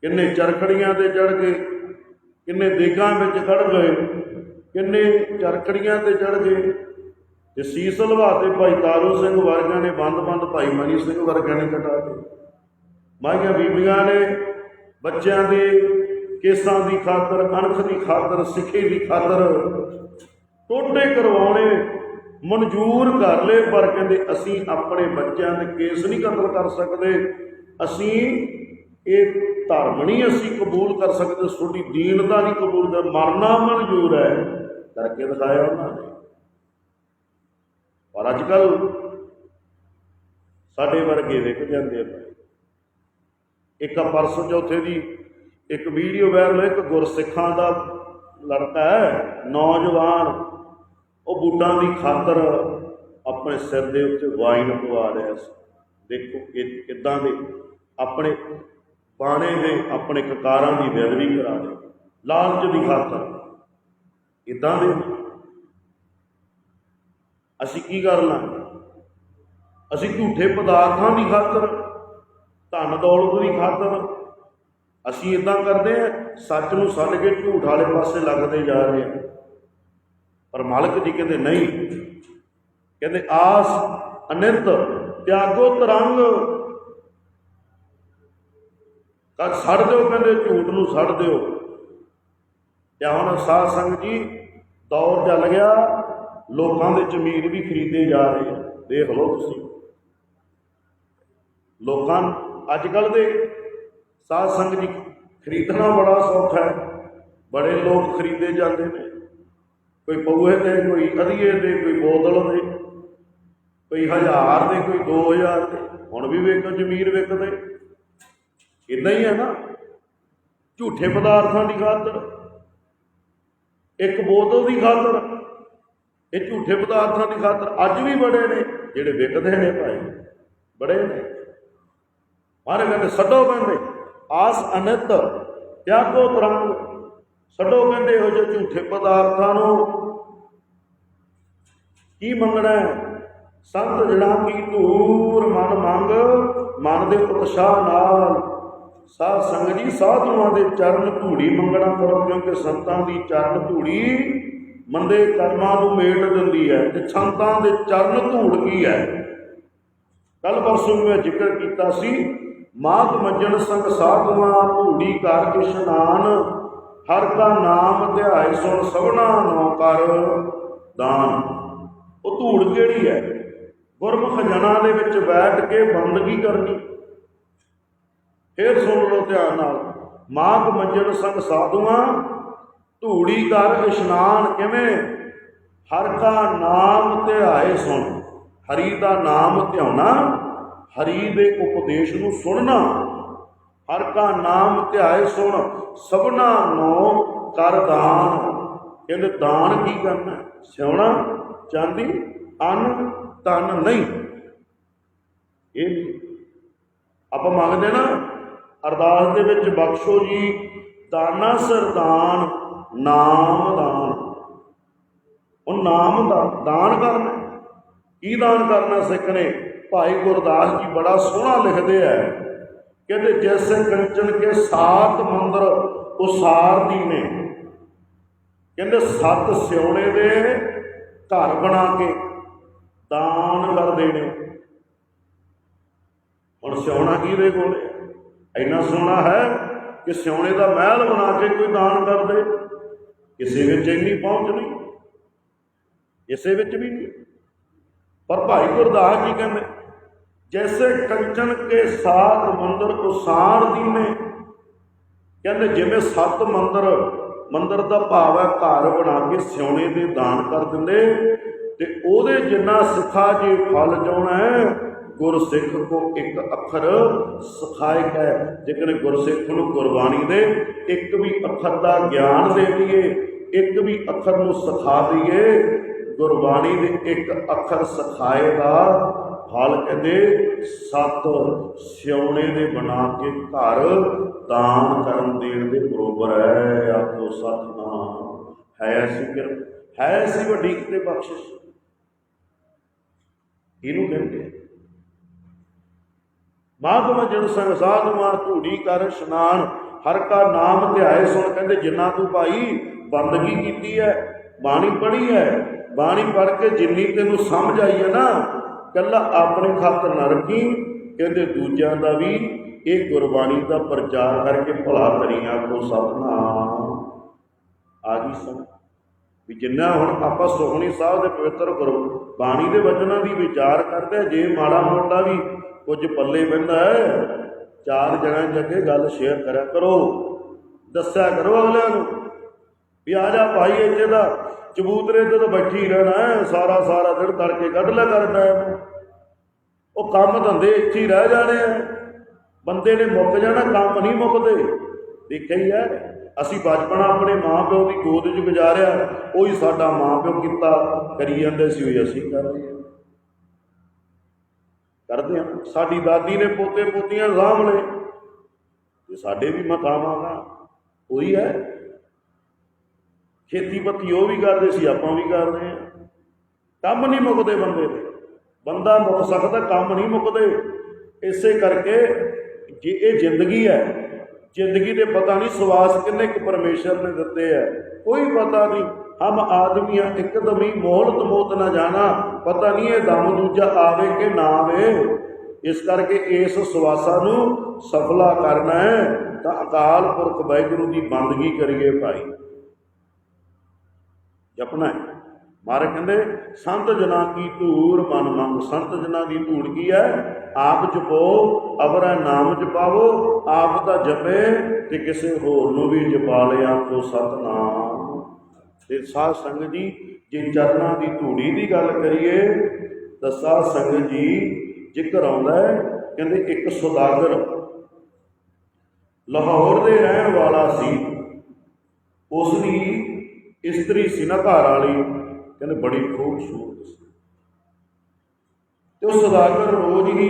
ਕਿੰਨੇ ਚਰਖੜੀਆਂ ਤੇ ਚੜ ਕੇ ਕਿੰਨੇ ਦੇਗਾਂ ਵਿੱਚ ਖੜ ਗਏ, ਕਿੰਨੇ ਚਰਕੜੀਆਂ ਤੇ ਚੜ ਗਏ। ਤੇ ਸੀਸ ਲਵਾਤੇ ਭਾਈ ਤਾਰੂ ਸਿੰਘ ਵਰਗਿਆਂ ਨੇ ਬੰਦ-ਬੰਦ ਭਾਈ ਮਨੀ ਸਿੰਘ ਵਰਗਿਆਂ ਨੇ ਕਟਾ ਕੇ। ਮਾਈਆਂ ਬੀਬੀਆਂ ਨੇ ਬੱਚਿਆਂ ਦੇ ਕੇਸਾਂ ਦੀ ਖਾਤਰ ਅਣਖ ਦੀ ਖਾਤਰ, ਸਿੱਖੀ ਦੀ ਖਾਤਰ ਟੋਟੇ ਕਰਵਾਉਣੇ ਮਨਜ਼ੂਰ ਕਰ ਲਏ, ਪਰ ਕਹਿੰਦੇ ਅਸੀਂ ਆਪਣੇ ਬੱਚਿਆਂ ਦੇ ਕੇਸ ਨਹੀਂ ਕਤਲ ਕਰ ਸਕਦੇ। ਅਸੀਂ ਇਹ ਧਰਮ ਨਹੀਂ ਅਸੀਂ ਕਬੂਲ ਕਰ ਸਕਦੇ, ਤੁਹਾਡੀ ਦੀਨ ਦਾ ਨਹੀਂ ਕਬੂਲ ਕਰ, ਮਰਨਾ ਮਨਜ਼ੂਰ ਹੈ। ਕਰਕੇ ਦਿਖਾਇਆ ਉਹਨਾਂ ਨੇ। ਪਰ ਅੱਜ ਕੱਲ ਸਾਡੇ ਵਰਗੇ ਵਿਕ ਜਾਂਦੇ ਆ। ਇੱਕ ਆ ਪਰਸੋਂ ਚੌਥੇ ਦੀ ਇੱਕ ਵੀਡੀਓ ਵਾਇਰਲ ਹੋਈ, ਇੱਕ ਗੁਰਸਿੱਖਾਂ ਦਾ ਲੜਕਾ ਹੈ, ਨੌਜਵਾਨ। ਉਹ ਬੂਟਾਂ ਦੀ ਖਾਤਰ ਆਪਣੇ ਸਿਰ ਦੇ ਉੱਤੇ ਵਾਈਨ ਪਵਾ ਰਿਹਾ ਸੀ। ਦੇਖੋ ਕਿ ਕਿਦਾਂ ਦੇ ਆਪਣੇ ਬਾਣੇ ਦੇ ਆਪਣੇ ਕਕਾਰਾਂ ਦੀ ਬੇਦਬੀ ਕਰਾ ਦੇ, ਲਾਲਚ ਦੀ ਖਾਤਰ। ਇਦਾਂ ਦੇ ਅਸੀਂ ਕੀ ਕਰਨਾ ਅਸੀਂ ਝੂਠੇ ਪਦਾਰਥਾਂ ਦੀ ਖਾਤਰ, ਧਨ ਦੌਲਤ ਦੀ ਖਾਤਰ, ਅਸੀਂ ਇਦਾਂ ਕਰਦੇ ਆ ਸੱਚ ਨੂੰ ਛੱਡ ਕੇ ਝੂਠ ਵਾਲੇ ਪਾਸੇ ਲੱਗਦੇ ਜਾ ਰਹੇ ਆ ਪਰ ਮਾਲਕ ਜੀ ਕਹਿੰਦੇ ਨਹੀਂ। ਕਹਿੰਦੇ ਆਸ ਅਨੰਤ ਤਿਆਗੋ ਤਰੰਗ ਕਦ ਛੱਡ ਦਿਓ ਕਹਿੰਦੇ, ਝੂਠ ਨੂੰ ਛੱਡ ਦਿਓ। ਤੇ ਹੁਣ ਸਾਧ ਸੰਗਤ ਜੀ, ਦੌਰ ਚੱਲ ਗਿਆ, ਲੋਕਾਂ ਦੇ ਜ਼ਮੀਰ ਵੀ ਖਰੀਦੇ ਜਾ ਰਹੇ ਆ। ਦੇਖ ਲਓ ਤੁਸੀਂ। ਲੋਕਾਂ ਅੱਜ ਕੱਲ ਦੇ ਸਾਧ ਸੰਗਤ ਜੀ, ਖਰੀਦਣਾ ਬੜਾ ਸੌਖਾ ਹੈ। ਬੜੇ ਲੋਕ ਖਰੀਦੇ ਜਾਂਦੇ ਨੇ। ਕੋਈ ਪਊਏ ਤੇ, ਕੋਈ ਅਧੀਏ ਤੇ, ਕੋਈ ਬੋਤਲ ਦੇ ਕੋਈ ਹਜ਼ਾਰ ਦੇ ਕੋਈ 2000 ਦੇ ਹੁਣ ਵੀ ਵੇਖੋ ਜ਼ਮੀਰ ਵਿਕਦੇ ਇਦਾਂ ਹੀ ਹੈ ਨਾ, ਝੂਠੇ ਪਦਾਰਥਾਂ ਦੀ ਖਾਤਰ, ਇੱਕ ਬੋਤਲ ਦੀ ਖਾਤਰ, ਇਹ ਝੂਠੇ ਪਦਾਰਥਾਂ ਦੀ ਖਾਤਰ ਅੱਜ ਵੀ ਬੜੇ ਨੇ, ਜਿਹੜੇ ਵਿਕਦੇ ਨੇ ਭਾਈ, ਬੜੇ ਨੇ। ਮਾਰੇ ਕਹਿੰਦੇ ਛੱਡੋ ਕਹਿੰਦੇ ਆਸ ਅਨੰਤ ਤਿਆਗੋ ਤਰੰਗ ਛੱਡੋ ਕਹਿੰਦੇ ਇਹੋ ਜਿਹੇ ਝੂਠੇ ਪਦਾਰਥਾਂ ਨੂੰ ਕੀ ਮੰਗਣਾ ਸੰਤ ਜਿਹੜਾ ਕੀ ਧੂਰ ਮਨ ਮੰਗ, ਮਨ ਦੇ ਉਤਸ਼ਾਹ ਨਾਲ ਸਾਧ ਸੰਗਤ ਜੀ, ਸਾਧੂਆਂ ਦੇ ਚਰਨ ਧੂੜੀ ਮੰਗਣਾ ਕਰੋ, ਕਿਉਂਕਿ ਸੰਤਾਂ ਦੀ ਚਰਨ ਧੂੜੀ ਮੰਦੇ ਕਰਮਾਂ ਨੂੰ ਮੇਟ ਦਿੰਦੀ ਹੈ ਤੇ ਸੰਤਾਂ ਦੇ ਚਰਨ ਧੂੜ ਕੀ ਹੈ? ਕੱਲ ਪਰਸੋਂ ਮੈਂ ਜ਼ਿਕਰ ਕੀਤਾ ਸੀ, ਮਾਤ ਮੱਜਣ ਸੰਗ ਸਾਧੂਆਂ ਧੂੜੀ ਕਰਕੇ ਇਸ਼ਨਾਨ, ਹਰ ਕਾ ਨਾਮ ਧਿਆਏ ਸੁਣ ਸਭਨਾ ਨੋ ਕਰ ਦਾਨ। ਉਹ ਧੂੜ ਕਿਹੜੀ ਹੈ? ਗੁਰਮੁਖ ਜਨਾਂ ਦੇ ਵਿੱਚ ਬੈਠ ਕੇ ਬੰਦਗੀ ਕਰਨੀ। ਫੇਰ ਸੁਣ ਲਓ ਧਿਆਨ ਨਾਲ। ਮਾਗ ਮੰਜਣ ਸੰਗ ਸਾਧੂਆਂ, ਧੂੜੀ ਕਰ ਇਸ਼ਨਾਨ ਕਿਵੇਂ? ਹਰ ਕਾ ਨਾਮ ਧਿਆਏ ਸੁਣ। ਹਰੀ ਦਾ ਨਾਮ ਧਿਆਉਣਾ, ਹਰੀ ਦੇ ਉਪਦੇਸ਼ ਨੂੰ ਸੁਣਨਾ। ਹਰ ਕਾ ਨਾਮ ਧਿਆਏ ਸੁਣ, ਸਭਨਾ ਨੂੰ ਕਰ ਦਾਨ। ਕਹਿੰਦੇ ਦਾਨ ਕੀ ਕਰਨਾ? ਸਿਉਣਾ, ਚਾਂਦੀ, ਅੰਨ ਤਨ ਨਹੀਂ। ਇਹ ਆਪਾਂ ਮੰਗਦੇ ਨਾ ਅਰਦਾਸ ਦੇ ਵਿੱਚ ਬਖਸ਼ੋ ਜੀ, ਦਾਨਾ ਸਰਦਾਨ, ਨਾਮ ਦਾਨ। ਉਹ ਨਾਮ ਦਾ ਦਾਨ ਕਰਨਾ ਕੀ ਦਾਨ ਕਰਨਾ ਸਿੱਖ ਨੇ? ਭਾਈ ਗੁਰਦਾਸ ਜੀ ਬੜਾ ਸੋਹਣਾ ਲਿਖਦੇ ਆ। ਕਹਿੰਦੇ ਜਿਸ ਕੰਚਨ ਕੇ ਸਾਤ ਮੰਦਰ ਉਸਾਰ ਦੀ ਨੇ। ਕਹਿੰਦੇ ਸੱਤ ਸਿਉਣੇ ਦੇ ਘਰ ਬਣਾ ਕੇ ਦਾਨ ਕਰਦੇ ਨੇ। ਹੁਣ ਸਿਉਣਾ ਕਿਹਦੇ ਕੋਲ ਹੈ? ਇੰਨਾ ਸੋਹਣਾ ਹੈ ਕਿ ਸਿਉਣੇ ਦਾ ਮਹਿਲ ਬਣਾ ਕੇ ਕੋਈ ਦਾਨ ਕਰ ਦੇ। ਕਿਸੇ ਵਿੱਚ ਇੰਨੀ ਪਹੁੰਚ ਨਹੀਂ ਇਸੇ ਵਿੱਚ ਵੀ ਨਹੀਂ। ਪਰ ਭਾਈ ਗੁਰਦਾਸ ਜੀ ਕਹਿੰਦੇ, ਜੈਸੇ ਕੰਚਨ ਕੇ ਸਾਤ ਮੰਦਰ ਉਸਾਰ ਦੀਨੇ। ਕਹਿੰਦੇ, ਜਿਵੇਂ ਸੱਤ ਮੰਦਰ ਮੰਦਰ ਦਾ ਭਾਵ ਹੈ ਘਰ ਬਣਾ ਕੇ ਸਿਉਣੇ ਦੇ ਦਾਨ ਕਰ ਦਿੰਦੇ। ਤੇ ਉਹਦੇ ਜਿੰਨਾ ਸਿਖਾ ਜੇ ਫਲ ਜਾਉਣਾ ਹੈ ਗੁਰਸਿੱਖ ਕੋ ਇੱਕ ਅੱਖਰ ਸਿਖਾਏ ਹੈ ਜੇਕਰ ਗੁਰਸਿੱਖ ਨੂੰ ਗੁਰਬਾਣੀ ਦੇ ਇੱਕ ਵੀ ਅੱਖਰ ਦਾ ਗਿਆਨ ਦੇ ਦਈਏ, ਇੱਕ ਵੀ ਅੱਖਰ ਨੂੰ ਸਿਖਾ ਦਈਏ, ਗੁਰਬਾਣੀ ਦੇ ਇੱਕ ਅੱਖਰ ਸਿਖਾਏ ਦਾ ਫਲ ਕਹਿੰਦੇ ਸੱਤ ਸਿਉਣੇ ਦੇ ਬਣਾ ਕੇ ਘਰ ਦਾਨ ਕਰਨ ਦੇਣ ਦੇ ਬਰੋਬਰ ਹੈ, ਆਖੋ ਸਤਨਾਮ। ਹੈ ਸੀ ਕਿਰਪ ਹੈ ਸੀ ਵੱਡੀ ਕਿਤੇ ਬਖਸ਼ਿਸ਼। ਇਹਨੂੰ ਕਹਿੰਦੇ ਮਾਧਵ ਜਨ ਸੰਗ ਸਾਧੂਆਂ ਧੂੜੀ ਕਰ ਇਸ਼ਨਾਨ। ਹਰ ਕਾ ਨਾਮ ਧਿਆਏ ਸੁਣ ਕਹਿੰਦੇ, ਜਿੰਨਾ ਤੂੰ ਭਾਈ ਬੰਦਗੀ ਕੀਤੀ ਹੈ ਬਾਣੀ ਪੜ੍ਹੀ ਹੈ ਬਾਣੀ ਪੜ੍ਹ ਕੇ ਜਿੰਨੀ ਤੈਨੂੰ ਸਮਝ ਆਈ ਹੈ ਨਾ, ਕੱਲਾ ਆਪਣੇ ਖਾਤਰ ਨਾ ਰੱਖੀ ਕਹਿੰਦੇ, ਦੂਜਿਆਂ ਦਾ ਵੀ ਇਹ ਗੁਰਬਾਣੀ ਦਾ ਪ੍ਰਚਾਰ ਕਰਕੇ ਭਲਾ ਕਰੀ ਆਖੋ ਸਤਨਾਮ। ਆ ਗਈ ਸਮ ਵੀ ਜਿੰਨਾ ਹੁਣ ਆਪਾਂ ਸੁਖਣੀ ਸਾਹਿਬ ਦੇ ਪਵਿੱਤਰ ਗੁਰੂ ਬਾਣੀ ਦੇ ਵਚਨਾਂ ਦੀ ਵਿਚਾਰ ਕਰਦੇ ਜੇ ਮਾੜਾ ਮੋਟਾ ਵੀ ਕੁਝ ਪੱਲੇ ਪੈਂਦਾ ਹੈ, ਚਾਰ ਜਣਾਂ ਜੱਗੇ ਗੱਲ ਸ਼ੇਅਰ ਕਰਿਆ ਕਰੋ, ਦੱਸਿਆ ਕਰੋ ਅਗਲਿਆਂ ਨੂੰ ਵੀ ਆ ਜਾ ਭਾਈ ਇੱਥੇ ਦਾ, ਚਬੂਤਰੇ ਤੇ ਤਾਂ ਬੈਠੀ ਰਹਿਣਾ ਸਾਰਾ ਸਾਰਾ ਦਿਨ ਤੜਕੇ ਕੱਢ ਲਿਆ ਕਰਨਾ ਉਹ ਕੰਮ ਧੰਦੇ ਇੱਥੇ ਹੀ ਰਹਿ ਜਾਣੇ ਆ। ਬੰਦੇ ਨੇ ਮੁੱਕ ਜਾਣਾ, ਕੰਮ ਨਹੀਂ ਮੁੱਕਦੇ। ਦੇਖਿਆ ਹੀ ਹੈ। ਅਸੀਂ ਬਚਪਨ ਆਪਣੇ ਮਾਪਿਓ ਦੀ ਗੋਦ 'ਚ ਗੁਜ਼ਾਰਿਆ, ਉਹੀ ਸਾਡਾ ਮਾਪਿਓ ਕੀਤਾ, ਕਰੀ ਜਾਂਦੇ ਸੀ, ਉਹੀ ਅਸੀਂ ਕਰਦੇ ਹਾਂ। ਕਰਦੇ ਹਾਂ। ਸਾਡੀ ਦਾਦੀ ਨੇ ਪੋਤੇ ਪੋਤੀਆਂ ਸਾਂਭ ਲਏ ਤੇ ਸਾਡੇ ਵੀ ਮਤਾਵਾਂ ਦਾ, ਉਹੀ ਹੈ। ਖੇਤੀ ਉਹ ਵੀ ਕਰਦੇ ਸੀ, ਆਪਾਂ ਵੀ ਕਰਦੇ ਹਾਂ। ਕੰਮ ਨਹੀਂ ਮੁੱਕਦੇ ਬੰਦੇ ਦੇ। ਬੰਦਾ ਮੁੱਕ ਸਕਦਾ, ਕੰਮ ਨਹੀਂ ਮੁੱਕਦੇ। ਇਸੇ ਕਰਕੇ ਜੇ ਇਹ ਜ਼ਿੰਦਗੀ ਹੈ ਜ਼ਿੰਦਗੀ ਦੇ ਪਤਾ ਨਹੀਂ ਸਵਾਸ ਕਿੰਨੇ ਕੁ ਪਰਮੇਸ਼ਰ ਨੇ ਦਿੱਤੇ ਹੈ ਕੋਈ ਪਤਾ ਨਹੀਂ, ਹਮ ਆਦਮੀਆਂ ਇੱਕਦਮ ਹੀ ਮੋਹਲਤ ਮੋਤ ਨਾ ਜਾਣਾ। ਪਤਾ ਨਹੀਂ ਇਹ ਦਮ ਦੂਜਾ ਆਵੇ ਕਿ ਨਾ ਆਵੇ। ਇਸ ਕਰਕੇ ਇਸ ਸਵਾਸਾਂ ਨੂੰ ਸਫਲਾ ਕਰਨਾ ਹੈ। ਤਾਂ ਅਕਾਲ ਪੁਰਖ ਵਾਹਿਗੁਰੂ ਦੀ ਬੰਦਗੀ ਕਰੀਏ ਭਾਈ। ਜਪਣਾ ਹੈ। ਮਾਰੇ ਕਹਿੰਦੇ, ਸੰਤ ਜਨਾਂ ਕੀ ਧੂੜ ਮਨ ਮੰਗ, ਸੰਤ ਜਨਾਂ ਦੀ ਧੂੜ ਕੀ ਹੈ? ਆਪ ਜਪੋ, ਅਵਰਾ ਨਾਮ ਜਪਾਵੋ, ਆਪ ਦਾ ਜਪੇ ਤੇ ਕਿਸੇ ਹੋਰ ਨੂੰ ਵੀ ਜਪਾ ਲਿਆ ਕੋ ਸਤਨਾਮ। ਤੇ ਸਾਧ ਸੰਗਤ ਜੀ, ਜੇ ਚਰਨਾਂ ਦੀ ਧੂੜੀ ਦੀ ਗੱਲ ਕਰੀਏ, ਤਾਂ ਸਾਧ ਸੰਗਤ ਜੀ ਜ਼ਿਕਰ ਆਉਂਦਾ ਕਹਿੰਦੇ ਇੱਕ ਸੁਦਾਗਰ ਲਾਹੌਰ ਦੇ ਰਹਿਣ ਵਾਲਾ ਸੀ। ਉਸ ਦੀ ਇਸਤਰੀ ਸੀ ਨਾ ਘਰ ਵਾਲੀ। ਕਹਿੰਦੇ ਬੜੀ ਖੂਬਸੂਰਤ ਸੀ। ਤੇ ਉਹ ਸੁਦਾਗਰ ਰੋਜ਼ ਹੀ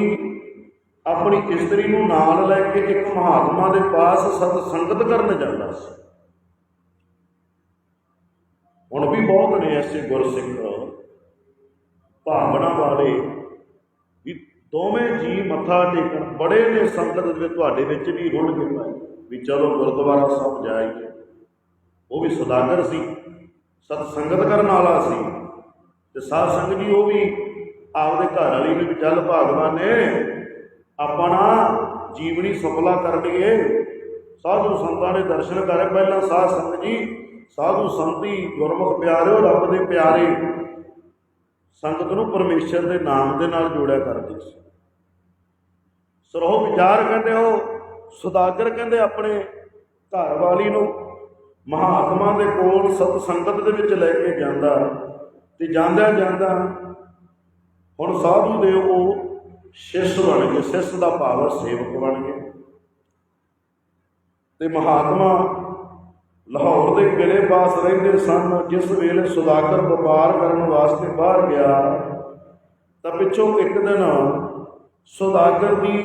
ਆਪਣੀ ਇਸਤਰੀ ਨੂੰ ਨਾਲ ਲੈ ਕੇ ਇੱਕ ਮਹਾਤਮਾ ਦੇ ਪਾਸ ਸਤ ਸੰਗਤ ਕਰਨ ਜਾਂਦਾ ਸੀ। ਹੁਣ ਵੀ ਬਹੁਤ ਨੇ ਐਸੇ ਗੁਰਸਿੱਖ ਭਾਵਨਾ ਵਾਲੇ ਵੀ ਦੋਵੇਂ ਜੀ ਮੱਥਾ ਟੇਕਣ। ਬੜੇ ਨੇ ਸੰਗਤ ਦੇ ਤੁਹਾਡੇ ਵਿੱਚ ਵੀ ਹੋਣਗੇ ਭਾਈ, ਵੀ ਚਲੋ ਗੁਰਦੁਆਰਾ ਸਾਹਿਬ ਜਾਈਏ। ਉਹ ਵੀ ਸੁਦਾਗਰ ਸੀ। ਸਤ ਸੰਗਤ ਕਰਨ ਵਾਲਾ ਸੀ। ਤੇ ਸਾਧ ਸੰਗਤ ਜੀ, ਉਹ ਵੀ ਆਪਦੇ ਘਰ ਵਾਲੀ ਨੂੰ ਵੀ ਚੱਲ ਭਾਗਵਾਨ ਨੇ ਆਪਣਾ ਜੀਵਨੀ ਸਫਲਾ ਕਰ ਲਈਏ। ਸਾਧੂ ਸੰਤਾਂ ਦੇ ਦਰਸ਼ਨ ਕਰੇ, ਪਹਿਲਾਂ ਸਾਧ ਸੰਗਤ ਜੀ, ਸਾਧੂ ਸੰਤੀ ਗੁਰਮੁਖ ਪਿਆਰਿਓ, ਰੱਬ ਦੇ ਪਿਆਰੇ ਸੰਗਤ ਨੂੰ ਪਰਮੇਸ਼ਰ ਦੇ ਨਾਮ ਦੇ ਨਾਲ ਜੋੜਿਆ ਕਰਦੇ ਸੀ। ਸਰੋਹ ਵਿਚਾਰ ਕਹਿੰਦੇ ਉਹ, ਸੁਦਾਗਰ ਕਹਿੰਦੇ ਆਪਣੇ ਘਰ ਵਾਲੀ ਨੂੰ ਮਹਾਤਮਾ ਦੇ ਕੋਲ ਸਤ ਸੰਗਤ ਦੇ ਵਿੱਚ ਲੈ ਕੇ ਜਾਂਦਾ ਤੇ ਜਾਂਦਿਆਂ ਜਾਂਦਾ ਹੁਣ ਸਾਧੂ ਦੇ ਉਹ ਸ਼ਿਸ਼ ਬਣ ਗਏ, ਸ਼ਿਸ਼ ਦਾ ਭਾਵ ਹੈ ਸੇਵਕ ਬਣ ਗਏ। ਤੇ ਮਹਾਤਮਾ ਲਾਹੌਰ ਦੇ ਕਿਲੇ ਪਾਸ ਰਹਿੰਦੇ ਸਨ, ਜਿਸ ਵੇਲੇ ਸੁਦਾਗਰ ਵਪਾਰ ਕਰਨ ਵਾਸਤੇ ਬਾਹਰ ਗਿਆ, ਤਾਂ ਪਿੱਛੋਂ ਇੱਕ ਦਿਨ ਸੁਦਾਗਰ ਦੀ